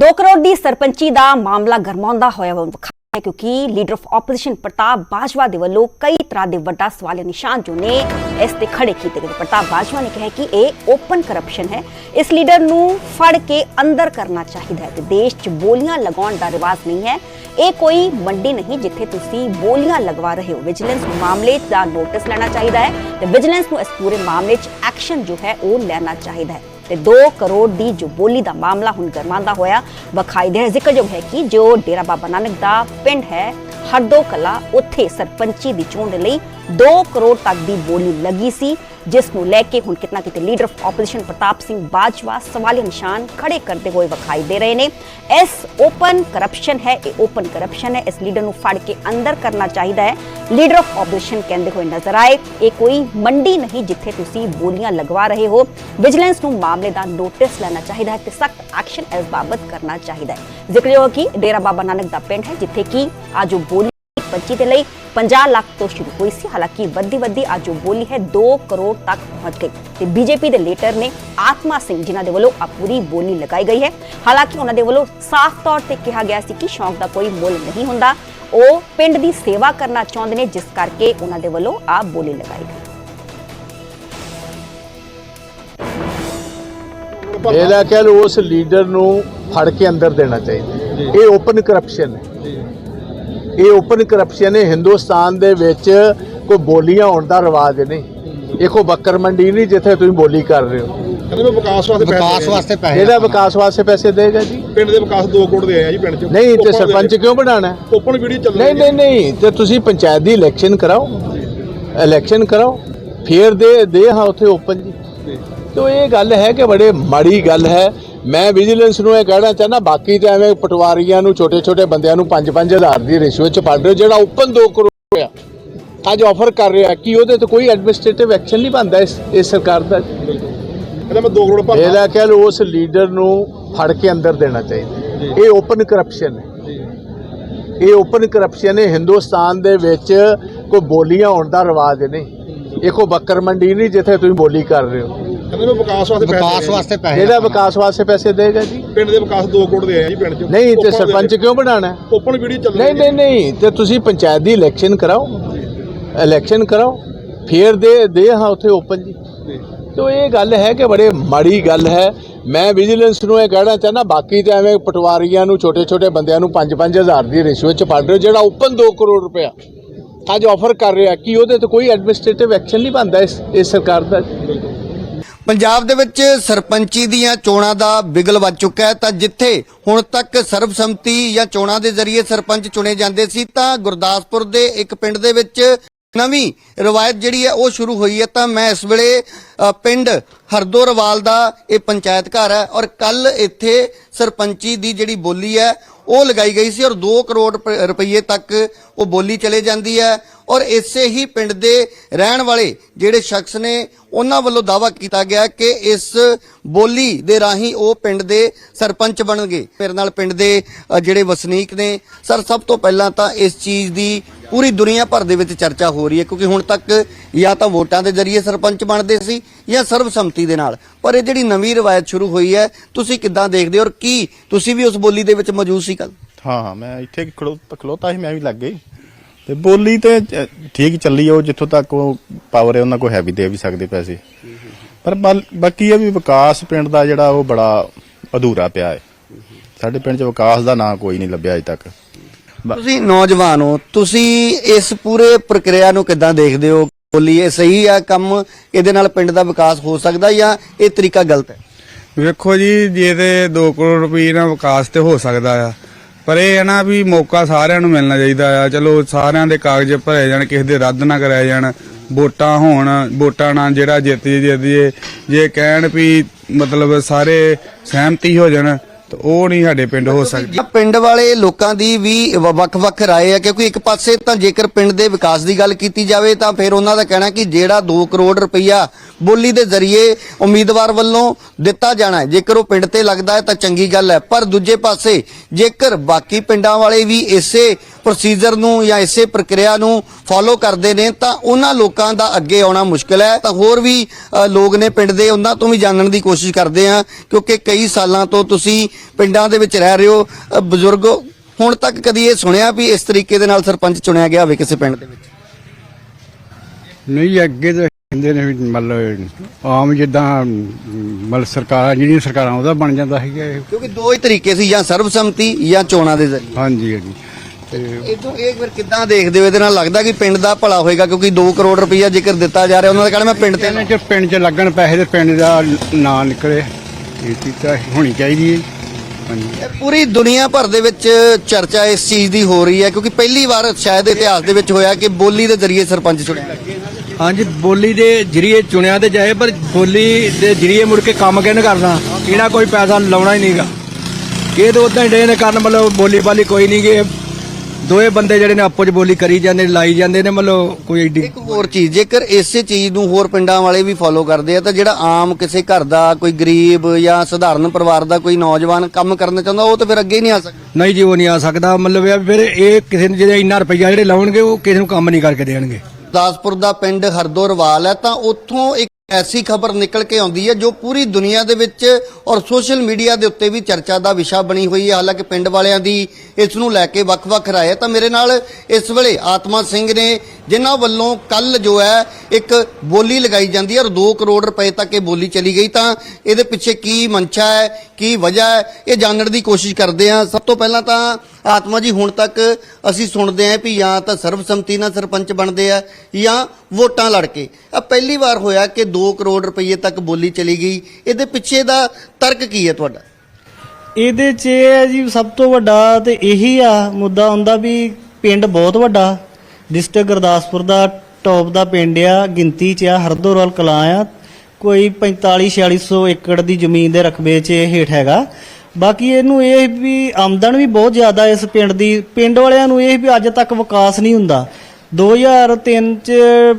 2 ਕਰੋੜ ਦੀ ਸਰਪੰਚੀ ਦਾ ਮਾਮਲਾ ਗਰਮਾਉਂਦਾ ਹੋਇਆ ਵਿਖਾ ਹੈ ਕਿਉਂਕਿ leader of opposition Pratap Bajwa ਦੇ ਵੱਲੋਂ ਕਈ ਤਰ੍ਹਾਂ ਦੇ ਵੱਡਾ ਸਵਾਲੀਆ ਨਿਸ਼ਾਨ ਜੋ ਨੇ ਇਸ ਤੇ ਖੜੇ ਕੀਤੇ ਗਏ ਪ੍ਰਤਾਪ ਬਾਜਵਾ ਨੇ ਕਿਹਾ ਕਿ ਇਹ ਓਪਨ ਕਰਪਸ਼ਨ ਹੈ। ਇਸ ਲੀਡਰ ਨੂੰ ਫੜ ਕੇ ਅੰਦਰ ਕਰਨਾ ਚਾਹੀਦਾ ਹੈ ਤੇ ਦੇਸ਼ 'ਚ ਬੋਲੀਆਂ ਲਗਾਉਣ ਦਾ ਰਿਵਾਜ ਨਹੀਂ ਹੈ। ਇਹ ਕੋਈ ਮੰਡੀ ਨਹੀਂ ਜਿੱਥੇ ਤੁਸੀਂ ਬੋਲੀਆਂ ਲਗਵਾ ਰਹੇ ਹੋ। ਵਿਜੀਲੈਂਸ ਮਾਮਲੇ ਦਾ ਨੋਟਿਸ ਲੈਣਾ ਚਾਹੀਦਾ ਹੈ ਤੇ ਵਿਜੀਲੈਂਸ ਨੂੰ ਇਸ ਪੂਰੇ ਮਾਮਲੇ 'ਚ ਐਕਸ਼ਨ ਜੋ ਹੈ ਉਹ ਲੈਣਾ ਚਾਹੀਦਾ ਹੈ। ਤੇ 2 ਕਰੋੜ ਦੀ ਜੋ ਬੋਲੀ ਦਾ ਮਾਮਲਾ ਹੁਣ ਗਰਮਾਉਂਦਾ ਹੋਇਆ ਵਿਖਾਈ ਜ਼ਿਕਰਯੋਗ ਹੈ ਕਿ ਜੋ ਡੇਰਾ ਬਾਬਾ ਨਾਨਕ ਦਾ ਪਿੰਡ ਹੈ ਹਰਦੋ ਕਲਾ ਉੱਥੇ ਸਰਪੰਚੀ ਦੀ ਚੋਣ ਦੇ ਲਈ 2 ਕਰੋੜ ਤੱਕ ਦੀ ਬੋਲੀ ਲੱਗੀ ਸੀ, ਜਿਸ ਨੂੰ ਲੈ ਕੇ ਹੁਣ ਕਿਤਨਾ ਕਿਤੇ leader of opposition Pratap Singh Bajwa ਸਵਾਲੀਆ ਨਿਸ਼ਾਨ ਖੜੇ ਕਰਦੇ ਹੋਏ ਵਿਖਾਈ ਦੇ ਰਹੇ ਨੇ। ਇਸ ਓਪਨ ਕਰਪਸ਼ਨ ਹੈ, ਇਹ ਓਪਨ ਕਰਪਸ਼ਨ ਹੈ, ਇਸ ਲੀਡਰ ਨੂੰ ਫੜ ਕੇ ਅੰਦਰ ਕਰਨਾ ਚਾਹੀਦਾ ਹੈ। ਲੀਡਰ ਆਫ ਆਪੋਜੀਸ਼ਨ ਕਹਿੰਦੇ ਹੋਏ ਨਜ਼ਰ ਆਏ, ਇਹ ਕੋਈ ਮੰਡੀ ਨਹੀਂ ਜਿੱਥੇ ਤੁਸੀਂ ਬੋਲੀਆਂ ਲਗਵਾ ਰਹੇ ਹੋ। ਵਿਜੀਲੈਂਸ ਨੂੰ ਮਾਮਲੇ ਦਾ ਨੋਟਿਸ ਲੈਣਾ ਚਾਹੀਦਾ ਹੈ ਤੇ ਸਖਤ ਐਕਸ਼ਨ ਇਸ ਬਾਬਤ ਕਰਨਾ ਚਾਹੀਦਾ ਹੈ। ਜ਼ਿਕਰਯੋਗ ਹੈ ਕਿ ਡੇਰਾ ਬਾਬਾ ਨਾਨਕ ਦਾ ਪਿੰਡ ਹੈ, ਜਿੱਥੇ ਕਿ ਅੱਜ ਉਹ ਬੋਲੀ ਪੰਚੀ ਦੇ ਲਈ 50 ਲੱਖ ਤੋਂ ਸ਼ੁਰੂ ਹੋਈ ਸੀ। ਹਾਲਾਂਕਿ ਵੱਧਦੀ ਵੱਧਦੀ ਅੱਜ ਜੋ ਬੋਲੀ ਹੈ 2 ਕਰੋੜ ਤੱਕ ਪਹੁੰਚ ਗਈ। ਤੇ ਬੀਜੇਪੀ ਦੇ ਲੀਡਰ ਨੇ ਆਤਮਾ ਸਿੰਘ ਜਿਨ੍ਹਾਂ ਦੇ ਵੱਲੋਂ ਆ ਪੂਰੀ ਬੋਲੀ ਲਗਾਈ ਗਈ ਹੈ। ਹਾਲਾਂਕਿ ਉਹਨਾਂ ਦੇ ਵੱਲੋਂ ਸਾਫ਼ ਤੌਰ ਤੇ ਕਿਹਾ ਗਿਆ ਸੀ ਕਿ ਸ਼ੌਂਕ ਦਾ ਕੋਈ ਮੁੱਲ ਨਹੀਂ ਹੁੰਦਾ। ਉਹ ਪਿੰਡ ਦੀ ਸੇਵਾ ਕਰਨਾ ਚਾਹੁੰਦੇ ਨੇ ਜਿਸ ਕਰਕੇ ਉਹਨਾਂ ਦੇ ਵੱਲੋਂ ਆ ਬੋਲੀ ਲਗਾਈ ਗਈ। ਇਹਦਾ ਕਹਿ ਲਓ ਉਸ ਲੀਡਰ ਨੂੰ ਫੜ ਕੇ ਅੰਦਰ ਦੇਣਾ ਚਾਹੀਦਾ। ਇਹ ਓਪਨ ਕਰਪਸ਼ਨ ਹੈ। ਇਹ ਓਪਨ ਕਰਪਸ਼ਨ ਹੈ। ਹਿੰਦੁਸਤਾਨ ਦੇ ਵਿੱਚ ਕੋਈ ਬੋਲੀਆਂ ਹੋਣ ਦਾ ਰਿਵਾਜ ਨਹੀਂ। ਇਹ ਬੱਕਰ ਮੰਡੀ ਨਹੀਂ ਜਿੱਥੇ ਤੁਸੀਂ ਬੋਲੀ ਕਰ ਰਹੇ ਹੋ। ਕਹਿੰਦੇ ਵਿਕਾਸ ਵਾਸਤੇ ਪੈਸੇ ਵਿਕਾਸ ਵਾਸਤੇ ਪੈਸੇ ਇਹਦਾ ਵਿਕਾਸ ਵਾਸਤੇ ਪੈਸੇ ਦੇਗਾ ਜੀ। ਪਿੰਡ ਦੇ ਵਿਕਾਸ 2 ਕਰੋੜ ਦੇ ਆਏ ਆ ਜੀ ਪਿੰਡ ਚ। ਨਹੀਂ ਤੇ ਸਰਪੰਚ ਕਿਉਂ ਬਣਾਣਾ ਓਪਨ ਵੀਡੀਓ ਚੱਲ ਨਹੀਂ ਨਹੀਂ ਨਹੀਂ ਤੇ ਤੁਸੀਂ ਪੰਚਾਇਤ ਦੀ ਇਲੈਕਸ਼ਨ ਕਰਾਓ। ਇਲੈਕਸ਼ਨ ਕਰਾਓ। ਫੇਰ ਦੇ ਦੇ ਹਾਂ ਉੱਥੇ ਓਪਨ ਜੀ। ਤੋ ਇਹ ਗੱਲ ਹੈ ਕਿ ਬੜੇ ਮਾੜੀ ਗੱਲ ਹੈ। ਮੈਂ ਵਿਜੀਲੈਂਸ ਨੂੰ ਇਹ ਕਹਿਣਾ ਚਾਹੁੰਦਾ ਬਾਕੀ ਤੇ ਐਵੇਂ ਪਟਵਾਰੀਆਂ ਨੂੰ ਛੋਟੇ ਛੋਟੇ ਬੰਦਿਆਂ ਨੂੰ 5-5000 ਦੀ ਰਿਸ਼ਵਤ ਚ ਫੜ ਰਹੇ ਜਿਹੜਾ ਓਪਨ 2 ਕਰੋੜ ਹੋਇਆ ਅੱਜ ਆਫਰ ਕਰ ਰਿਹਾ ਕਿ ਉਹਦੇ ਤੇ ਕੋਈ ਐਡਮਿਨਿਸਟ੍ਰੇਟਿਵ ਐਕਸ਼ਨ ਨਹੀਂ ਬਣਦਾ ਇਸ ਇਸ ਸਰਕਾਰ ਦਾ? ਕਹਿੰਦਾ ਮੈਂ 2 ਕਰੋੜ ਭਰਦਾ ਇਹਦਾ ਕਹਿ ਲਓ ਉਸ ਲੀਡਰ ਨੂੰ ਫੜ ਕੇ ਅੰਦਰ ਦੇਣਾ ਚਾਹੀਦਾ। ਇਹ ਓਪਨ ਕਰਪਸ਼ਨ ਹੈ। ਇਹ ਓਪਨ ਕਰਪਸ਼ਨ ਹੈ। ਹਿੰਦੁਸਤਾਨ ਦੇ ਵਿੱਚ ਕੋਈ ਬੋਲੀਆਂ ਹੋਣ ਦਾ ਰਿਵਾਜ ਨਹੀਂ। ਇਹ ਕੋਈ ਬੱਕਰ ਮੰਡੀ ਨਹੀਂ ਜਿੱਥੇ ਤੁਸੀਂ ਬੋਲੀ ਕਰ ਰਹੇ ਹੋ। ਕਹਿੰਦੇ ਮੈਂ ਵਿਕਾਸ ਵਾਸਤੇ ਪੈਸੇ ਵਿਕਾਸ ਦੇ ਰਹੇ ਵਾਸਤੇ ਪੈਸੇ ਇਹਦਾ ਵਿਕਾਸ ਵਾਸਤੇ ਪੈਸੇ ਦੇਗਾ ਜੀ। ਪਿੰਡ ਦੇ ਵਿਕਾਸ 2 ਕਰੋੜ ਦੇ ਆਏ ਆ ਜੀ ਪਿੰਡ ਚ। ਨਹੀਂ ਤੇ ਸਰਪੰਚ ਕਿਉਂ ਬਣਾਣਾ ਓਪਨ ਵੀਡੀਓ ਚੱਲ ਨਹੀਂ ਨਹੀਂ ਨਹੀਂ ਤੇ ਤੁਸੀਂ ਪੰਚਾਇਤ ਦੀ ਇਲੈਕਸ਼ਨ ਕਰਾਓ। ਇਲੈਕਸ਼ਨ ਕਰਾਓ। ਫੇਰ ਦੇ ਦੇ ਹਾਂ ਉੱਥੇ ਓਪਨ ਜੀ। ਤੋ ਇਹ ਗੱਲ ਹੈ ਕਿ ਬੜੇ ਮਾੜੀ ਗੱਲ ਹੈ। ਮੈਂ ਵਿਜੀਲੈਂਸ ਨੂੰ ਇਹ ਕਹਿਣਾ ਚਾਹੁੰਦਾ ਬਾਕੀ ਤੇ ਐਵੇਂ ਪਟਵਾਰੀਆਂ ਨੂੰ ਛੋਟੇ ਛੋਟੇ ਬੰਦਿਆਂ ਨੂੰ 5-5000 ਦੀ ਰਿਸ਼ਵਤ ਚ ਫੜ ਰਹੇ ਹੋ ਜਿਹੜਾ ਓਪਨ 2 ਕਰੋੜ ਰੁਪਇਆ। ਅੱਜ ਆਫਰ ਕਰ ਰਿਹਾ, ਕਿ ਉਹਦੇ ਤੇ ਕੋਈ ਐਡਮਿਨਿਸਟ੍ਰੇਟਿਵ ਐਕਸ਼ਨ ਨਹੀਂ ਬਣਦਾ ਇਸ ਇਸ ਸਰਕਾਰ ਦਾ? ਪੰਜਾਬ ਦੇ ਵਿੱਚ ਸਰਪੰਚੀ ਦੀਆਂ ਚੋਣਾਂ ਦਾ ਬਿਗਲ ਵੱਜ ਚੁੱਕਾ ਹੈ, ਤਾਂ ਜਿੱਥੇ ਹੁਣ ਤੱਕ ਸਰਬਸੰਮਤੀ ਜਾਂ ਚੋਣਾਂ ਦੇ ਜ਼ਰੀਏ ਸਰਪੰਚ ਚੁਣੇ ਜਾਂਦੇ ਸੀ, ਤਾਂ ਗੁਰਦਾਸਪੁਰ ਦੇ ਇੱਕ ਪਿੰਡ ਦੇ ਵਿੱਚ ਨਵੀਂ ਰਵਾਇਤ ਜਿਹੜੀ ਹੈ, ਉਹ ਸ਼ੁਰੂ ਹੋਈ ਹੈ। ਤਾਂ ਮੈਂ ਇਸ ਵੇਲੇ ਪਿੰਡ ਹਰਦੋਰਵਾਲ ਦਾ ਇਹ ਪੰਚਾਇਤ ਘਰ ਹੈ ਔਰ ਕੱਲ ਇੱਥੇ ਸਰਪੰਚੀ ਦੀ ਜਿਹੜੀ ਬੋਲੀ ਹੈ ਉਹ ਲਗਾਈ ਗਈ ਸੀ ਔਰ 2 ਕਰੋੜ ਰੁਪ- ਰੁਪਏ ਤੱਕ ਉਹ ਬੋਲੀ ਚਲੇ ਜਾਂਦੀ ਹੈ ਔਰ ਇਸੇ ਹੀ ਪਿੰਡ ਦੇ ਰਹਿਣ ਵਾਲੇ ਜਿਹੜੇ ਸ਼ਖਸ ਨੇ, ਉਹਨਾਂ ਵੱਲੋਂ ਦਾਵਾ ਕੀਤਾ ਗਿਆ ਕਿ ਇਸ ਬੋਲੀ ਦੇ ਰਾਹੀਂ ਉਹ ਪਿੰਡ ਦੇ ਸਰਪੰਚ ਬਣਨਗੇ। ਮੇਰੇ ਨਾਲ ਪਿੰਡ ਦੇ ਜਿਹੜੇ ਵਸਨੀਕ ਨੇ, ਸਰ, ਸਭ ਤੋਂ ਪਹਿਲਾਂ ਤਾਂ ਇਸ ਚੀਜ਼ ਦੀ ਪੂਰੀ ਦੁਨੀਆ ਭਰ ਦੇ ਵਿੱਚ ਚਰਚਾ ਹੋ ਰਹੀ ਹੈ ਕਿਉਂਕਿ ਹੁਣ ਤੱਕ ਜਾਂ ਤਾਂ ਵੋਟਾਂ ਦੇ ਜ਼ਰੀਏ ਸਰਪੰਚ ਬਣਦੇ ਸੀ ਜਾਂ ਸਰਬਸੰਮਤੀ ਦੇ ਨਾਲ। ਪਰ ਇਹ ਜਿਹੜੀ ਨਵੀਂ ਰਵਾਇਤ ਸ਼ੁਰੂ ਹੋਈ ਹੈ ਤੁਸੀਂ ਕਿੱਦਾਂ ਦੇਖਦੇ ਹੋ ਔਰ ਕੀ ਤੁਸੀਂ ਵੀ ਉਸ ਬੋਲੀ ਦੇ ਵਿੱਚ ਮੌਜੂਦ ਸੀ ਕੱਲ ਹਾਂ ਹਾਂ ਮੈਂ ਇੱਥੇ ਖਲੋਤਾ ਸੀ ਮੈਂ ਵੀ ਲੱਗ ਗਈ। ਤੇ ਬੋਲੀ ਤੇ ਠੀਕ ਚੱਲੀ ਆ, ਉਹ ਜਿੱਥੋਂ ਤੱਕ ਉਹ ਪਾਵਰ ਹੈ ਉਹਨਾਂ ਕੋਲ ਹੈ ਵੀ ਦੇ ਵੀ ਸਕਦੇ ਪੈਸੇ। ਪਰ ਬਾਕੀ ਇਹ ਵੀ ਵਿਕਾਸ ਪਿੰਡ ਦਾ ਜਿਹੜਾ ਉਹ ਬੜਾ ਅਧੂਰਾ ਪਿਆ ਹੈ। ਸਾਡੇ ਪਿੰਡ 'ਚ ਵਿਕਾਸ ਦਾ ਨਾਂ ਕੋਈ ਨਹੀਂ ਲੱਭਿਆ ਅਜੇ ਤੱਕ। ਤੁਸੀਂ ਨੌਜਵਾਨ ਹੋ ਤੁਸੀਂ ਇਸ ਪੂਰੇ ਪ੍ਰਕਿਰਿਆ ਨੂੰ ਕਿੱਦਾਂ ਦੇਖਦੇ ਹੋ? ਬੋਲੀ ਇਹ ਸਹੀ ਆ ਕੰਮ? ਇਹਦੇ ਨਾਲ ਪਿੰਡ ਦਾ ਵਿਕਾਸ ਹੋ ਸਕਦਾ ਜਾਂ ਇਹ ਤਰੀਕਾ ਗਲਤ ਹੈ? ਵੇਖੋ ਜੀ ਜੇ ਤੇ 2 ਕਰੋੜ ਰੁਪਏ ਨਾਲ ਵਿਕਾਸ ਤੇ ਹੋ ਸਕਦਾ ਆ। ਪਰ ਇਹ ਹੈ ਨਾ ਵੀ ਮੌਕਾ ਸਾਰਿਆਂ ਨੂੰ ਮਿਲਣਾ ਚਾਹੀਦਾ ਆ। ਚਲੋ ਸਾਰਿਆਂ ਦੇ ਕਾਗਜ਼ ਭਰੇ ਜਾਣ ਕਿਸੇ ਦੇ ਰੱਦ ਨਾ ਕਰਾਏ ਜਾਣ। ਵੋਟਾਂ ਹੋਣ ਵੋਟਾਂ ਨਾਲ ਜਿਹੜਾ ਜਿੱਤ ਜੇ ਜਿੱਤ ਜੇ। ਜੇ ਕਹਿਣ ਵੀ ਮਤਲਬ ਸਾਰੇ ਸਹਿਮਤੀ ਹੋ ਜਾਣ ਤਾਂ ਉਹ ਨਹੀਂ ਸਾਡੇ ਪਿੰਡ ਹੋ ਸਕਦੀ। ਪਿੰਡ ਵਾਲੇ ਲੋਕਾਂ ਦੀ ਵੀ ਵੱਖ-ਵੱਖ ਰਾਏ ਹੈ ਕਿਉਂਕਿ ਇੱਕ ਪਾਸੇ ਤਾਂ ਜੇਕਰ ਪਿੰਡ ਦੇ ਵਿਕਾਸ ਦੀ ਗੱਲ ਕੀਤੀ ਜਾਵੇ ਤਾਂ ਫਿਰ ਉਹਨਾਂ ਦਾ ਕਹਿਣਾ ਕਿ ਜਿਹੜਾ 2 ਕਰੋੜ ਰੁਪਈਆ ਬੋਲੀ ਦੇ ਜ਼ਰੀਏ ਉਮੀਦਵਾਰ ਵੱਲੋਂ ਦਿੱਤਾ ਜਾਣਾ ਜੇਕਰ ਉਹ ਪਿੰਡ ਤੇ ਲੱਗਦਾ ਹੈ ਤਾਂ ਚੰਗੀ ਗੱਲ ਹੈ। ਪਰ ਦੂਜੇ ਪਾਸੇ ਜੇਕਰ ਬਾਕੀ ਪਿੰਡਾਂ ਵਾਲੇ ਵੀ ਇਸੇ ਪ੍ਰੋਸੀਜਰ ਨੂੰ ਜਾਂ ਇਸੇ ਪ੍ਰਕਿਰਿਆ ਨੂੰ ਫੋਲੋ ਕਰਦੇ ਨੇ ਤਾਂ ਉਹਨਾਂ ਲੋਕਾਂ ਦਾ ਅੱਗੇ ਆਉਣਾ ਮੁਸ਼ਕਲ ਹੈ। ਤਾਂ ਹੋਰ ਵੀ ਲੋਕ ਨੇ ਪਿੰਡ ਦੇ ਉਹਨਾਂ ਤੋਂ ਵੀ ਜਾਣਨ ਦੀ ਕੋਸ਼ਿਸ਼ ਕਰਦੇ ਆ ਕਿਉਂਕਿ ਕਈ ਸਾਲਾਂ ਤੋਂ ਤੁਸੀਂ ਪਿੰਡਾਂ ਦੇ ਵਿੱਚ ਰਹਿ ਰਹੇ ਹੋ। ਬਜ਼ੁਰਗੋ ਹੁਣ ਤੱਕ ਕਦੀ ਇਹ ਸੁਣਿਆ ਵੀ ਇਸ ਤਰੀਕੇ ਦੇ ਨਾਲ ਸਰਪੰਚ ਚੁਣਿਆ ਗਿਆ ਹੋਵੇ ਕਿਸੇ ਪਿੰਡ ਦੇ ਵਿੱਚ? ਨਹੀਂ ਅੱਗੇ ਤਾਂ ਕਹਿੰਦੇ ਨੇ ਮਤਲਬ ਆਮ ਜਿੱਦਾਂ ਮਤਲਬ ਸਰਕਾਰਾਂ ਜਿਹੜੀਆਂ ਸਰਕਾਰਾਂ ਉਹਦਾ ਬਣ ਜਾਂਦਾ ਹੈਗਾ ਇਹ। ਕਿਉਂਕਿ ਦੋ ਹੀ ਤਰੀਕੇ ਸੀ ਜਾਂ ਸਰਬਸੰਮਤੀ ਜਾਂ ਚੋਣਾਂ ਦੇ ਜ਼ਰੀਏ। ਹਾਂਜੀ ਹਾਂਜੀ। ਤੇ ਇਦੋਂ ਕਿੱਦਾਂ ਦੇਖਦੇ ਹੋ? ਇਹਦੇ ਨਾਲ ਲੱਗਦਾ ਕਿ ਪਿੰਡ ਦਾ ਭਲਾ ਹੋਏਗਾ ਕਿਉਂਕਿ 2 ਕਰੋੜ ਰੁਪਈਆ ਜੇਕਰ ਦਿੱਤਾ ਜਾ ਰਿਹਾ। ਉਹਨਾਂ ਦਾ ਕਹਿਣਾ ਮੈਂ ਪਿੰਡ ਤੇ ਇਹਨਾਂ ਚ ਪਿੰਡ ਚ ਲੱਗਣ ਪੈਸੇ ਤੇ ਪਿੰਡ ਦਾ ਨਾਂ ਨਿਕਲੇ। ਇਹ ਚੀਜ਼ ਤਾਂ ਹੋਣੀ ਚਾਹੀਦੀ ਹੈ। ਹਾਂਜੀ। ਇਹ ਪੂਰੀ ਦੁਨੀਆ ਭਰ ਦੇ ਵਿੱਚ ਚਰਚਾ ਇਸ ਚੀਜ਼ ਦੀ ਹੋ ਰਹੀ ਹੈ ਕਿਉਂਕਿ ਪਹਿਲੀ ਵਾਰ ਸ਼ਾਇਦ ਇਤਿਹਾਸ ਦੇ ਵਿੱਚ ਹੋਇਆ ਕਿ ਬੋਲੀ ਦੇ ਜ਼ਰੀਏ ਸਰਪੰਚ ਚੁਣਿਆ ਹਾਂਜੀ ਬੋਲੀ ਦੇ ਜਰੀਏ ਚੁਣਿਆ ਤੇ ਜਾਏ ਪਰ ਬੋਲੀ ਦੇ ਜਰੀਏ ਮੁੜ ਕੇ ਕੰਮ ਕਿਹਨੇ ਕਰਨਾ? ਇਹਨਾਂ ਕੋਈ ਪੈਸਾ ਲਾਉਣਾ ਹੀ ਨਹੀਂਗਾ। ਇਹ ਤਾਂ ਉਦਾਂ ਹੀ ਡੇ ਨੇ ਕਰਨ ਮਤਲਬ ਬੋਲੀ ਬਾਲੀ ਕੋਈ ਨਹੀਂ ਗੇ। ਦੋਏ ਬੰਦੇ ਜਿਹੜੇ ਨੇ ਆਪੋ ਚ ਬੋਲੀ ਕਰੀ ਜਾਂਦੇ ਨੇ ਲਾਈ ਜਾਂਦੇ ਨੇ ਮਤਲਬ ਕੋਈ ਏਡੀ ਇੱਕ ਹੋਰ ਚੀਜ਼ ਜੇਕਰ ਇਸੇ ਚੀਜ਼ ਨੂੰ ਹੋਰ ਪਿੰਡਾਂ ਵਾਲੇ ਵੀ ਫੋਲੋ ਕਰਦੇ ਆ ਤਾਂ ਜਿਹੜਾ ਆਮ ਕਿਸੇ ਘਰ ਦਾ ਕੋਈ ਗਰੀਬ ਜਾਂ ਸਧਾਰਨ ਪਰਿਵਾਰ ਦਾ ਕੋਈ ਨੌਜਵਾਨ ਕੰਮ ਕਰਨਾ ਚਾਹੁੰਦਾ ਉਹ ਤਾਂ ਫਿਰ ਅੱਗੇ ਹੀ ਨਹੀਂ ਆ ਸਕਦਾ। ਨਹੀਂ ਜੀ ਉਹ ਨਹੀਂ ਆ ਸਕਦਾ। ਮਤਲਬ ਇਹ ਆ ਵੀ ਫਿਰ ਇਹ ਕਿਸੇ ਨੂੰ ਜਿਹੜੇ ਇੰਨਾ ਰੁਪਈਆ ਜਿਹੜੇ ਲਾਉਣਗੇ ਉਹ ਕਿਸੇ ਨੂੰ ਕੰਮ ਨਹੀਂ ਕਰਕੇ ਦੇਣਗੇ। ਗੁਰਦਾਸਪੁਰ ਦਾ ਪਿੰਡ ਹਰਦੋਰਵਾਲ ਹੈ ਤਾਂ ਉੱਥੋਂ ਇੱਕ ਐਸੀ ਖਬਰ ਨਿਕਲ ਕੇ ਆਉਂਦੀ ਹੈ ਜੋ ਪੂਰੀ ਦੁਨੀਆ ਦੇ ਵਿੱਚ ਔਰ ਸੋਸ਼ਲ ਮੀਡੀਆ ਦੇ ਉੱਤੇ ਵੀ ਚਰਚਾ ਦਾ ਵਿਸ਼ਾ ਬਣੀ ਹੋਈ ਹੈ। ਹਾਲਾਂਕਿ ਪਿੰਡ ਵਾਲਿਆਂ ਦੀ ਇਸ ਨੂੰ ਲੈ ਕੇ ਵੱਖ-ਵੱਖ ਰਾਏ ਹੈ। ਤਾਂ ਮੇਰੇ ਨਾਲ ਇਸ ਵੇਲੇ ਆਤਮਾ ਸਿੰਘ ਨੇ, ਜਿਨ੍ਹਾਂ ਵੱਲੋਂ ਕੱਲ ਜੋ ਹੈ ਇੱਕ ਬੋਲੀ ਲਗਾਈ ਜਾਂਦੀ ਹੈ ਔਰ 2 ਕਰੋੜ ਰੁਪਏ ਤੱਕ ਇਹ ਬੋਲੀ ਚਲੀ ਗਈ। ਤਾਂ ਇਹਦੇ ਪਿੱਛੇ ਕੀ ਮਨਸ਼ਾ ਹੈ, ਕੀ ਵਜ੍ਹਾ ਹੈ, ਇਹ ਜਾਣਨ ਦੀ ਕੋਸ਼ਿਸ਼ ਕਰਦੇ ਹਾਂ। ਸਭ ਤੋਂ ਪਹਿਲਾਂ ਤਾਂ ਆਤਮਾ ਜੀ, ਹੁਣ ਤੱਕ ਅਸੀਂ ਸੁਣਦੇ ਆਂ ਵੀ ਜਾਂ ਤਾਂ ਸਰਬਸੰਮਤੀ ਨਾਲ ਸਰਪੰਚ ਬਣਦੇ ਆ ਜਾਂ ਵੋਟਾਂ ਲੜ ਕੇ। ਆ ਪਹਿਲੀ ਵਾਰ ਹੋਇਆ ਕਿ 2 ਕਰੋੜ ਰੁਪਏ ਤੱਕ ਬੋਲੀ ਚਲੀ ਗਈ। ਇਹਦੇ ਪਿੱਛੇ ਦਾ ਤਰਕ ਕੀ ਹੈ ਤੁਹਾਡਾ? ਇਹਦੇ 'ਚ ਇਹ ਹੈ ਜੀ ਸਭ ਤੋਂ ਵੱਡਾ ਤੇ ਇਹੀ ਆ ਮੁੱਦਾ ਹੁੰਦਾ ਵੀ ਪਿੰਡ ਬਹੁਤ ਵੱਡਾ। ਡਿਸਟ੍ਰਿਕਟ ਗੁਰਦਾਸਪੁਰ ਦਾ ਟੌਪ ਦਾ ਪਿੰਡ ਆ, ਗਿਣਤੀ 'ਚ ਆ ਹਰਦੋਰਲ ਕਲਾਂ ਆ। ਕੋਈ 45 4600 ਏਕੜ ਦੀ ਜ਼ਮੀਨ ਦੇ ਰਕਬੇ 'ਚ ਇਹ ਹੇਠ ਹੈਗਾ। ਬਾਕੀ ਇਹਨੂੰ ਇਹ ਵੀ ਆਮਦਨ ਵੀ ਬਹੁਤ ਜ਼ਿਆਦਾ ਇਸ ਪਿੰਡ ਦੀ। ਪਿੰਡ ਵਾਲਿਆਂ ਨੂੰ ਇਹ ਵੀ ਅੱਜ ਤੱਕ ਵਿਕਾਸ ਨਹੀਂ ਹੁੰਦਾ। 2003 ਚ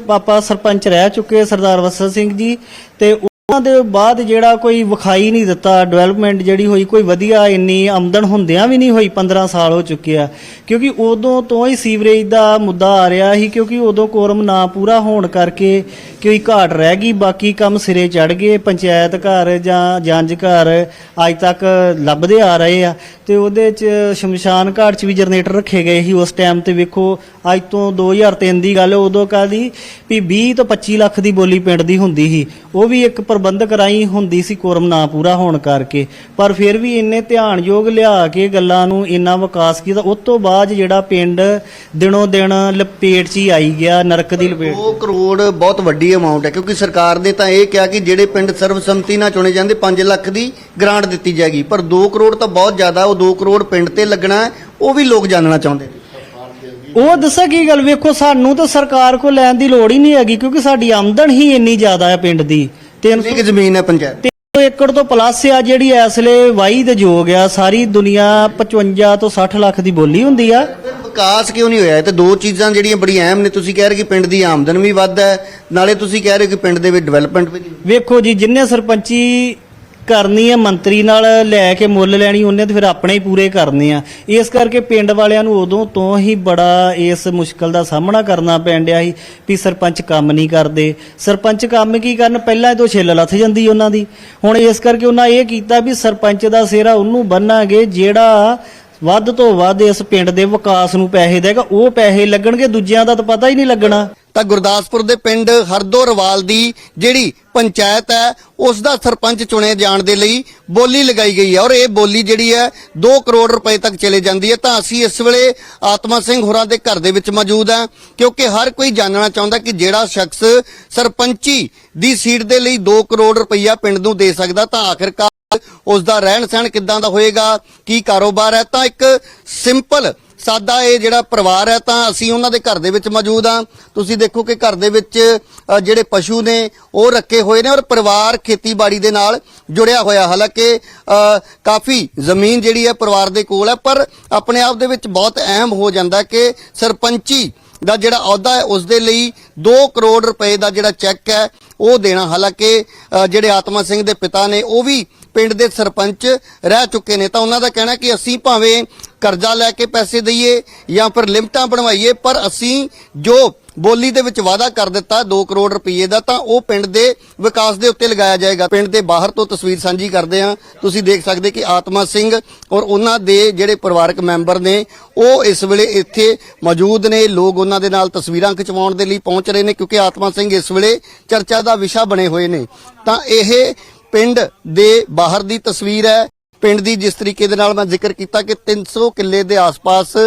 ਪਾਪਾ ਸਰਪੰਚ ਰਹਿ ਚੁੱਕੇ ਸਰਦਾਰ ਵਸਰ ਸਿੰਘ ਜੀ, ਤੇ ਉਹਨਾਂ ਦੇ ਬਾਅਦ ਜਿਹੜਾ ਕੋਈ ਵਿਖਾਈ ਨਹੀਂ ਦਿੱਤਾ ਡਿਵੈਲਪਮੈਂਟ ਜਿਹੜੀ ਹੋਈ, ਕੋਈ ਵਧੀਆ ਇੰਨੀ ਆਮਦਨ ਹੁੰਦਿਆਂ ਵੀ ਨਹੀਂ ਹੋਈ 15 ਸਾਲ ਹੋ ਚੁੱਕੇ ਆ। ਕਿਉਂਕਿ ਉਦੋਂ ਤੋਂ ਹੀ ਸੀਵਰੇਜ ਦਾ ਮੁੱਦਾ ਆ ਰਿਹਾ ਸੀ, ਕਿਉਂਕਿ ਉਦੋਂ ਕੋਰਮ ਨਾ ਪੂਰਾ ਹੋਣ ਕਰਕੇ ਕੋਈ ਘਾਟ ਰਹਿ ਗਈ, ਬਾਕੀ ਕੰਮ ਸਿਰੇ ਚੜ ਗਏ, ਪੰਚਾਇਤ ਘਰ ਜਾਂ ਜੰਜ ਘਰ ਅੱਜ ਤੱਕ ਲੱਭਦੇ ਆ ਰਹੇ ਆ। ਤੇ ਉਹਦੇ ਚ ਸ਼ਮਸ਼ਾਨ ਘਾਟ ਚ ਵੀ ਜਨਰੇਟਰ ਰੱਖੇ ਗਏ ਸੀ ਉਸ ਟਾਈਮ ਤੇ ਵੇਖੋ, ਅੱਜ ਤੋਂ 2003 ਦੀ ਗੱਲ, ਉਦੋਂ ਕਾਦੀ ਵੀ 20 ਤੋਂ 25 ਲੱਖ ਦੀ ਬੋਲੀ ਪਿੰਡ ਦੀ ਹੁੰਦੀ ਸੀ। ਉਹ ਵੀ ਇੱਕ ਪ੍ਰਬੰਧਕ ਰਾਹੀਂ ਹੁੰਦੀ ਸੀ ਕੋਰਮ ਨਾ ਪੂਰਾ ਹੋਣ ਕਰਕੇ। ਪਰ ਫਿਰ ਵੀ ਇੰਨੇ ਧਿਆਨਯੋਗ ਲਿਆ ਕੇ ਗੱਲਾਂ ਨੂੰ ਇੰਨਾ ਵਿਕਾਸ ਕੀਤਾ, ਉਸ ਤੋਂ ਬਾਅਦ ਜਿਹੜਾ ਪਿੰਡ ਦਿਨੋਂ ਦਿਨ ਲਪੇਟ 'ਚ ਹੀ ਆਈ ਗਿਆ, ਨਰਕ ਦੀ ਲਪੇਟ 2 ਕਰੋੜ ਬਹੁਤ ਵੱਡੀ ਅਮਾਉਂਟ ਹੈ, ਕਿਉਂਕਿ ਸਰਕਾਰ ਨੇ ਤਾਂ ਇਹ ਕਿਹਾ ਕਿ ਜਿਹੜੇ ਪਿੰਡ ਸਰਬਸੰਮਤੀ ਨਾਲ ਚੁਣੇ ਜਾਂਦੇ 5 ਲੱਖ ਦੀ ਗ੍ਰਾਂਟ ਦਿੱਤੀ ਜਾਏਗੀ। ਪਰ 2 ਕਰੋੜ ਤਾਂ ਬਹੁਤ ਜ਼ਿਆਦਾ ਉਹ 2 ਕਰੋੜ ਪਿੰਡ ਤੇ ਲੱਗਣਾ ਹੈ ਉਹ ਵੀ ਲੋਕ ਜਾਣਨਾ ਚਾਹੁੰਦੇ ਨੇ। ਉਹ ਦੱਸਾਂ ਕੀ ਗੱਲ ਵੇਖੋ ਸਾਨੂੰ ਤਾਂ ਸਰਕਾਰ ਕੋਲ ਲੈਣ ਦੀ ਲੋੜ ਹੀ ਨਹੀਂ ਹੈਗੀ ਕਿਉਂਕਿ ਸਾਡੀ ਆਮਦਨ ਹੀ ਇੰਨੀ ਜ਼ਿਆਦਾ ਹੈ ਪਿੰਡ ਦੀ। 300 ਕਿੰਨੀ ਕੁ ਜ਼ਮੀਨ ਹੈ ਪੰਚਾਇਤ 300 ਏਕੜ ਤੋਂ ਪਲੱਸ ਆ ਜਿਹੜੀ ਇਸ ਵੇਲੇ ਵਾਈ ਦੇ ਯੋਗ ਆ ਸਾਰੀ ਦੁਨੀਆ 55 ਤੋਂ 60 ਲੱਖ ਦੀ ਬੋਲੀ ਹੁੰਦੀ ਆ। ਫਿਰ ਵਿਕਾਸ ਕਿਉਂ ਨਹੀਂ ਹੋਇਆ? ਇਹ ਤੇ ਦੋ ਚੀਜ਼ਾਂ ਜਿਹੜੀਆਂ ਬੜੀਆਂ ਅਹਿਮ ਨੇ। ਤੁਸੀਂ ਕਹਿ ਰਹੇ ਕਿ ਪਿੰਡ ਦੀ ਆਮਦਨ ਵੀ ਵੱਧ ਹੈ ਨਾਲੇ ਤੁਸੀਂ ਕਹਿ ਰਹੇ ਕਿ ਪਿੰਡ ਦੇ ਵਿੱਚ ਡਿਵੈਲਪਮੈਂਟ ਵੀ ਨਹੀਂ ਵੇਖੋ ਜੀ ਜਿੰਨੇ ਸਰਪੰਚੀ ਕਰਨੀ ਹੈ, ਮੰਤਰੀ ਨਾਲ ਲੈ ਕੇ ਮੁੱਲ ਲੈਣੀ, ਉਹਨੇ ਤੇ ਫਿਰ ਆਪਣੇ ਹੀ ਪੂਰੇ ਕਰਨੇ ਆ। ਇਸ ਕਰਕੇ ਪਿੰਡ ਵਾਲਿਆਂ ਨੂੰ ਉਦੋਂ ਤੋਂ ਹੀ ਬੜਾ ਇਸ ਮੁਸ਼ਕਲ ਦਾ ਸਾਹਮਣਾ ਕਰਨਾ ਪੈਣ ਡਿਆ ਸੀ ਵੀ ਸਰਪੰਚ ਕੰਮ ਨਹੀਂ ਕਰਦੇ। ਸਰਪੰਚ ਕੰਮ ਕੀ ਕਰਨ? ਪਹਿਲਾਂ ਤੋਂ ਛਿੱਲ ਲੱਥ ਜਾਂਦੀ ਉਹਨਾਂ ਦੀ। ਹੁਣ ਇਸ ਕਰਕੇ ਉਹਨਾਂ ਇਹ ਕੀਤਾ ਵੀ ਸਰਪੰਚ ਦਾ ਸਿਹਰਾ ਉਹਨੂੰ ਬੰਨਾਂਗੇ, ਜਿਹੜਾ ਵੱਧ ਤੋਂ ਵੱਧ ਇਸ ਪਿੰਡ ਦੇ ਵਿਕਾਸ ਨੂੰ ਪੈਸੇ ਦੇਗਾ, ਉਹ ਪੈਸੇ ਲੱਗਣਗੇ, ਦੂਜਿਆਂ ਦਾ ਤਾਂ ਪਤਾ ਹੀ ਨਹੀਂ ਲੱਗਣਾ। ਤਾਂ ਗੁਰਦਾਸਪੁਰ ਦੇ ਪਿੰਡ ਹਰਦੋਰਵਾਲ ਦੀ ਜਿਹੜੀ ਪੰਚਾਇਤ ਹੈ, ਉਸ ਦਾ ਸਰਪੰਚ ਚੁਣੇ ਜਾਣ ਦੇ ਲਈ ਬੋਲੀ ਲਗਾਈ ਗਈ ਹੈ। ਔਰ ਇਹ ਬੋਲੀ ਜਿਹੜੀ ਹੈ 2 ਕਰੋੜ ਰੁਪਏ ਤੱਕ ਚਲੇ ਜਾਂਦੀ ਹੈ। ਤਾਂ ਅਸੀਂ ਇਸ ਵੇਲੇ ਆਤਮਾ ਸਿੰਘ ਹੋਰਾਂ ਦੇ ਘਰ ਦੇ ਵਿੱਚ ਮੌਜੂਦ ਹਾਂ, ਕਿਉਂਕਿ ਹਰ ਕੋਈ ਜਾਣਨਾ ਚਾਹੁੰਦਾ ਕਿ ਜਿਹੜਾ ਸ਼ਖਸ ਸਰਪੰਚੀ ਦੀ ਸੀਟ ਦੇ ਲਈ 2 ਕਰੋੜ ਰੁਪਈਆ ਪਿੰਡ ਨੂੰ ਦੇ ਸਕਦਾ, ਤਾਂ ਆਖਿਰਕਾਰ ਉਸ ਦਾ ਰਹਿਣ ਸਹਿਣ ਕਿੱਦਾਂ ਦਾ ਹੋਏਗਾ, ਕੀ ਕਾਰੋਬਾਰ ਹੈ? ਤਾਂ ਇੱਕ ਸਿੰਪਲ ਸਾਦਾ ਇਹ ਜਿਹੜਾ ਪਰਿਵਾਰ ਹੈ ਤਾਂ ਅਸੀਂ ਉਹਨਾਂ ਦੇ ਘਰ ਦੇ ਵਿੱਚ ਮੌਜੂਦ ਹਾਂ। ਤੁਸੀਂ ਦੇਖੋ ਕਿ ਘਰ ਦੇ ਵਿੱਚ ਜਿਹੜੇ ਪਸ਼ੂ ਨੇ, ਉਹ ਰੱਖੇ ਹੋਏ ਨੇ ਔਰ ਪਰਿਵਾਰ ਖੇਤੀਬਾੜੀ ਦੇ ਨਾਲ ਜੁੜਿਆ ਹੋਇਆ। ਹਾਲਾਂਕਿ ਕਾਫੀ ਜ਼ਮੀਨ ਜਿਹੜੀ ਹੈ ਪਰਿਵਾਰ ਦੇ ਕੋਲ ਹੈ, ਪਰ ਆਪਣੇ ਆਪ ਦੇ ਵਿੱਚ ਬਹੁਤ ਅਹਿਮ ਹੋ ਜਾਂਦਾ ਕਿ ਸਰਪੰਚੀ ਦਾ ਜਿਹੜਾ ਅਹੁਦਾ ਹੈ, ਉਸ ਦੇ ਲਈ 2 ਕਰੋੜ ਰੁਪਏ ਦਾ ਜਿਹੜਾ ਚੈੱਕ ਹੈ, ਉਹ ਦੇਣਾ। ਹਾਲਾਂਕਿ ਜਿਹੜੇ ਆਤਮਾ ਸਿੰਘ ਦੇ ਪਿਤਾ ਨੇ, ਉਹ ਵੀ ਪਿੰਡ ਦੇ ਸਰਪੰਚ ਰਹਿ ਚੁੱਕੇ ਨੇ, ਤਾਂ ਉਹਨਾਂ ਦਾ ਕਹਿਣਾ ਕਿ ਅਸੀਂ ਭਾਵੇਂ ਕਰਜ਼ਾ ਲੈ ਕੇ ਪੈਸੇ ਦਈਏ ਜਾਂ ਫਿਰ ਲਿਮਟਾਂ ਬਣਵਾਈਏ, ਪਰ ਅਸੀਂ ਜੋ ਬੋਲੀ ਦੇ ਵਿੱਚ ਵਾਅਦਾ ਕਰ ਦਿੱਤਾ 2 ਕਰੋੜ ਰੁਪਏ ਦਾ, ਤਾਂ ਉਹ ਪਿੰਡ ਦੇ ਵਿਕਾਸ ਦੇ ਉੱਤੇ ਲਗਾਇਆ ਜਾਏਗਾ। ਪਿੰਡ ਦੇ ਬਾਹਰ ਤੋਂ ਤਸਵੀਰ ਸਾਂਝੀ ਕਰਦੇ ਹਾਂ। ਤੁਸੀਂ ਦੇਖ ਸਕਦੇ ਕਿ ਆਤਮਾ ਸਿੰਘ ਔਰ ਉਹਨਾਂ ਦੇ ਜਿਹੜੇ ਪਰਿਵਾਰਕ ਮੈਂਬਰ ਨੇ, ਉਹ ਇਸ ਵੇਲੇ ਇੱਥੇ ਮੌਜੂਦ ਨੇ। ਲੋਕ ਉਹਨਾਂ ਦੇ ਨਾਲ ਤਸਵੀਰਾਂ ਖਿਚਵਾਉਣ ਦੇ ਲਈ ਪਹੁੰਚ ਰਹੇ ਨੇ, ਕਿਉਂਕਿ ਆਤਮਾ ਸਿੰਘ ਇਸ ਵੇਲੇ ਚਰਚਾ ਦਾ ਵਿਸ਼ਾ ਬਣੇ ਹੋਏ ਨੇ। ਤਾਂ ਇਹ ਪਿੰਡ ਦੇ ਬਾਹਰ ਦੀ ਤਸਵੀਰ ਹੈ। ਪਿੰਡ ਦੀ ਜਿਸ ਤਰੀਕੇ ਦੇ ਨਾਲ ਮੈਂ ਜ਼ਿਕਰ ਕੀਤਾ ਕਿ 300 ਕਿੱਲੇ ਦੇ ਆਸ-ਪਾਸ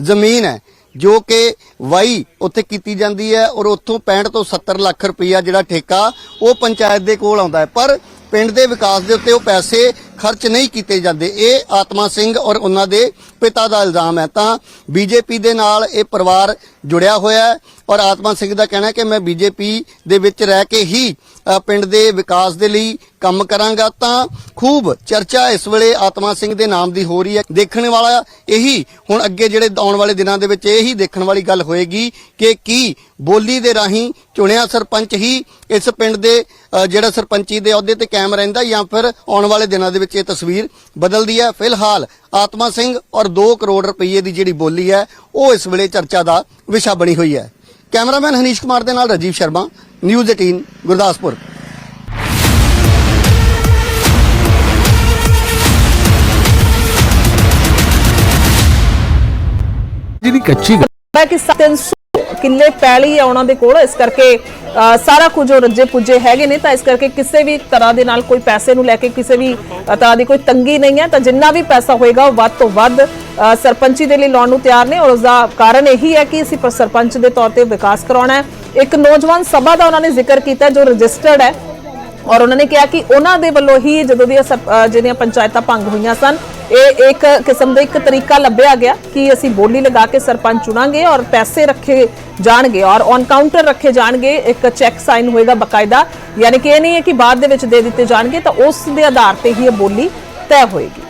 ਜ਼ਮੀਨ ਹੈ, ਜੋ ਕਿ ਵਾਈ ਉੱਥੇ ਕੀਤੀ ਜਾਂਦੀ ਹੈ ਔਰ ਉੱਥੋਂ 65 ਤੋਂ 70 ਲੱਖ ਰੁਪਈਆ ਜਿਹੜਾ ਠੇਕਾ ਉਹ ਪੰਚਾਇਤ ਦੇ ਕੋਲ ਆਉਂਦਾ ਹੈ। ਪਰ ਪਿੰਡ ਦੇ ਵਿਕਾਸ ਦੇ ਉੱਤੇ ਉਹ ਪੈਸੇ ਖਰਚ ਨਹੀਂ ਕੀਤੇ ਜਾਂਦੇ। ਇਹ ਆਤਮਾ ਸਿੰਘ ਔਰ ਉਹਨਾਂ ਦੇ ਪਿਤਾ ਦਾ ਇਲਜ਼ਾਮ ਹੈ। ਤਾਂ ਬੀਜੇਪੀ ਦੇ ਨਾਲ ਇਹ ਪਰਿਵਾਰ ਜੁੜਿਆ ਹੋਇਆ ਹੈ ਔਰ ਆਤਮਾ ਸਿੰਘ ਦਾ ਕਹਿਣਾ ਹੈ ਕਿ ਮੈਂ ਬੀਜੇਪੀ ਦੇ ਵਿੱਚ ਰਹਿ ਕੇ ਹੀ ਪਿੰਡ ਦੇ ਵਿਕਾਸ ਦੇ ਲਈ ਕੰਮ ਕਰਾਂਗਾ ਤਾਂ ਖੂਬ ਚਰਚਾ ਇਸ ਵੇਲੇ ਆਤਮਾ ਸਿੰਘ ਦੇ ਨਾਮ ਦੀ ਹੋ ਰਹੀ ਹੈ। ਦੇਖਣ ਵਾਲਾ ਇਹੀ, ਹੁਣ ਅੱਗੇ ਜਿਹੜੇ ਆਉਣ ਵਾਲੇ ਦਿਨਾਂ ਦੇ ਵਿੱਚ ਇਹੀ ਦੇਖਣ ਵਾਲੀ ਗੱਲ ਹੋਏਗੀ ਕਿ ਕੀ ਬੋਲੀ ਦੇ ਰਾਹੀਂ ਚੁਣਿਆ ਸਰਪੰਚ ਹੀ ਇਸ ਪਿੰਡ ਦੇ ਜਿਹੜਾ ਸਰਪੰਚੀ ਦੇ ਅਹੁਦੇ ਤੇ ਕਾਇਮ ਰਹਿੰਦਾ ਜਾਂ ਫਿਰ ਆਉਣ ਵਾਲੇ ਦਿਨਾਂ ਦੇ ਵਿੱਚ ਇਹ ਤਸਵੀਰ ਬਦਲਦੀ ਹੈ। ਫਿਲਹਾਲ ਆਤਮਾ ਸਿੰਘ ਔਰ 2 ਕਰੋੜ ਰੁਪਏ ਦੀ ਜਿਹੜੀ ਬੋਲੀ ਹੈ, ਉਹ ਇਸ ਵੇਲੇ ਚਰਚਾ ਦਾ ਵਿਸ਼ਾ ਬਣੀ ਹੋਈ ਹੈ। ਕੈਮਰਾਮੈਨ ਹਨੀਸ਼ ਕੁਮਾਰ ਦੇ ਨਾਲ ਰਾਜੀਵ ਸ਼ਰਮਾ ਨਿਊਜ਼ 18 ਗੁਰਦਾਸਪੁਰ। ਜਿਹੜੀ ਕੱਚੀ ਹੈ ਕਿ 300 ਕਿੱਲੇ ਪੈਲੀ ਆ ਉਹਨਾਂ ਦੇ ਕੋਲ ਇਸ ਕਰਕੇ ਅ, ਸਾਰਾ ਕੁਝ ਉਹ ਰੱਜੇ ਪੁੱਜੇ ਹੈਗੇ ਨੇ ਤਾਂ ਇਸ ਕਰਕੇ ਕਿਸੇ ਵੀ ਤਰ੍ਹਾਂ ਦੇ ਨਾਲ ਕੋਈ ਪੈਸੇ ਨੂੰ ਲੈ ਕੇ ਕਿਸੇ ਵੀ ਅ, ਤਰ੍ਹਾਂ ਦੀ ਕੋਈ ਤੰਗੀ ਨਹੀਂ ਹੈ ਤਾਂ ਜਿੰਨਾ ਵੀ ਪੈਸਾ ਹੋਏਗਾ ਉਹ ਵੱਧ ਤੋਂ ਵੱਧ ਅ, ਸਰਪੰਚੀ ਦੇ ਲਈ ਲਾਉਣ ਨੂੰ ਤਿਆਰ ਨੇ ਔਰ ਉਸ ਦਾ ਕਾਰਨ ਇਹੀ ਹੈ ਕਿ ਅਸੀਂ ਸਰਪੰਚ ਦੇ ਤੌਰ ਤੇ ਵਿਕਾਸ ਕਰਾਉਣਾ ਹੈ। ਇੱਕ ਨੌਜਵਾਨ ਸਭਾ ਦਾ ਉਹਨਾਂ ਨੇ ਜ਼ਿਕਰ ਕੀਤਾ ਜੋ ਰਜਿਸਟਰਡ ਹੈ ਔਰ ਉਹਨਾਂ ਨੇ ਕਿਹਾ ਕਿ ਉਹਨਾਂ ਦੇ ਵੱਲੋਂ ਹੀ ਜਦੋਂ ਦੀਆਂ ਸਰਪ- ਜਿਹੜੀਆਂ ਪੰਚਾਇਤਾਂ ਭੰਗ ਹੋਈਆਂ ਸਨ, ਇਹ ਇੱਕ ਕਿਸਮ ਦਾ ਇੱਕ ਤਰੀਕਾ ਲੱਭਿਆ ਗਿਆ ਕਿ ਅਸੀਂ ਬੋਲੀ ਲਗਾ ਕੇ ਸਰਪੰਚ ਚੁਣਾਂਗੇ ਔਰ ਪੈਸੇ ਰੱਖੇ ਜਾਣਗੇ ਔਰ ਔਨ ਕਾਊਂਟਰ ਰੱਖੇ ਜਾਣਗੇ, ਇੱਕ ਚੈੱਕ ਸਾਈਨ ਹੋਏਗਾ ਬਕਾਇਦਾ। ਯਾਨੀ ਕਿ ਇਹ ਨਹੀਂ ਹੈ ਕਿ ਬਾਅਦ ਦੇ ਵਿੱਚ ਦੇ ਦਿੱਤੇ ਜਾਣਗੇ ਤਾਂ ਉਸ ਦੇ ਆਧਾਰ ਤੇ ਹੀ ਇਹ ਬੋਲੀ ਤੈਅ ਹੋਏਗੀ।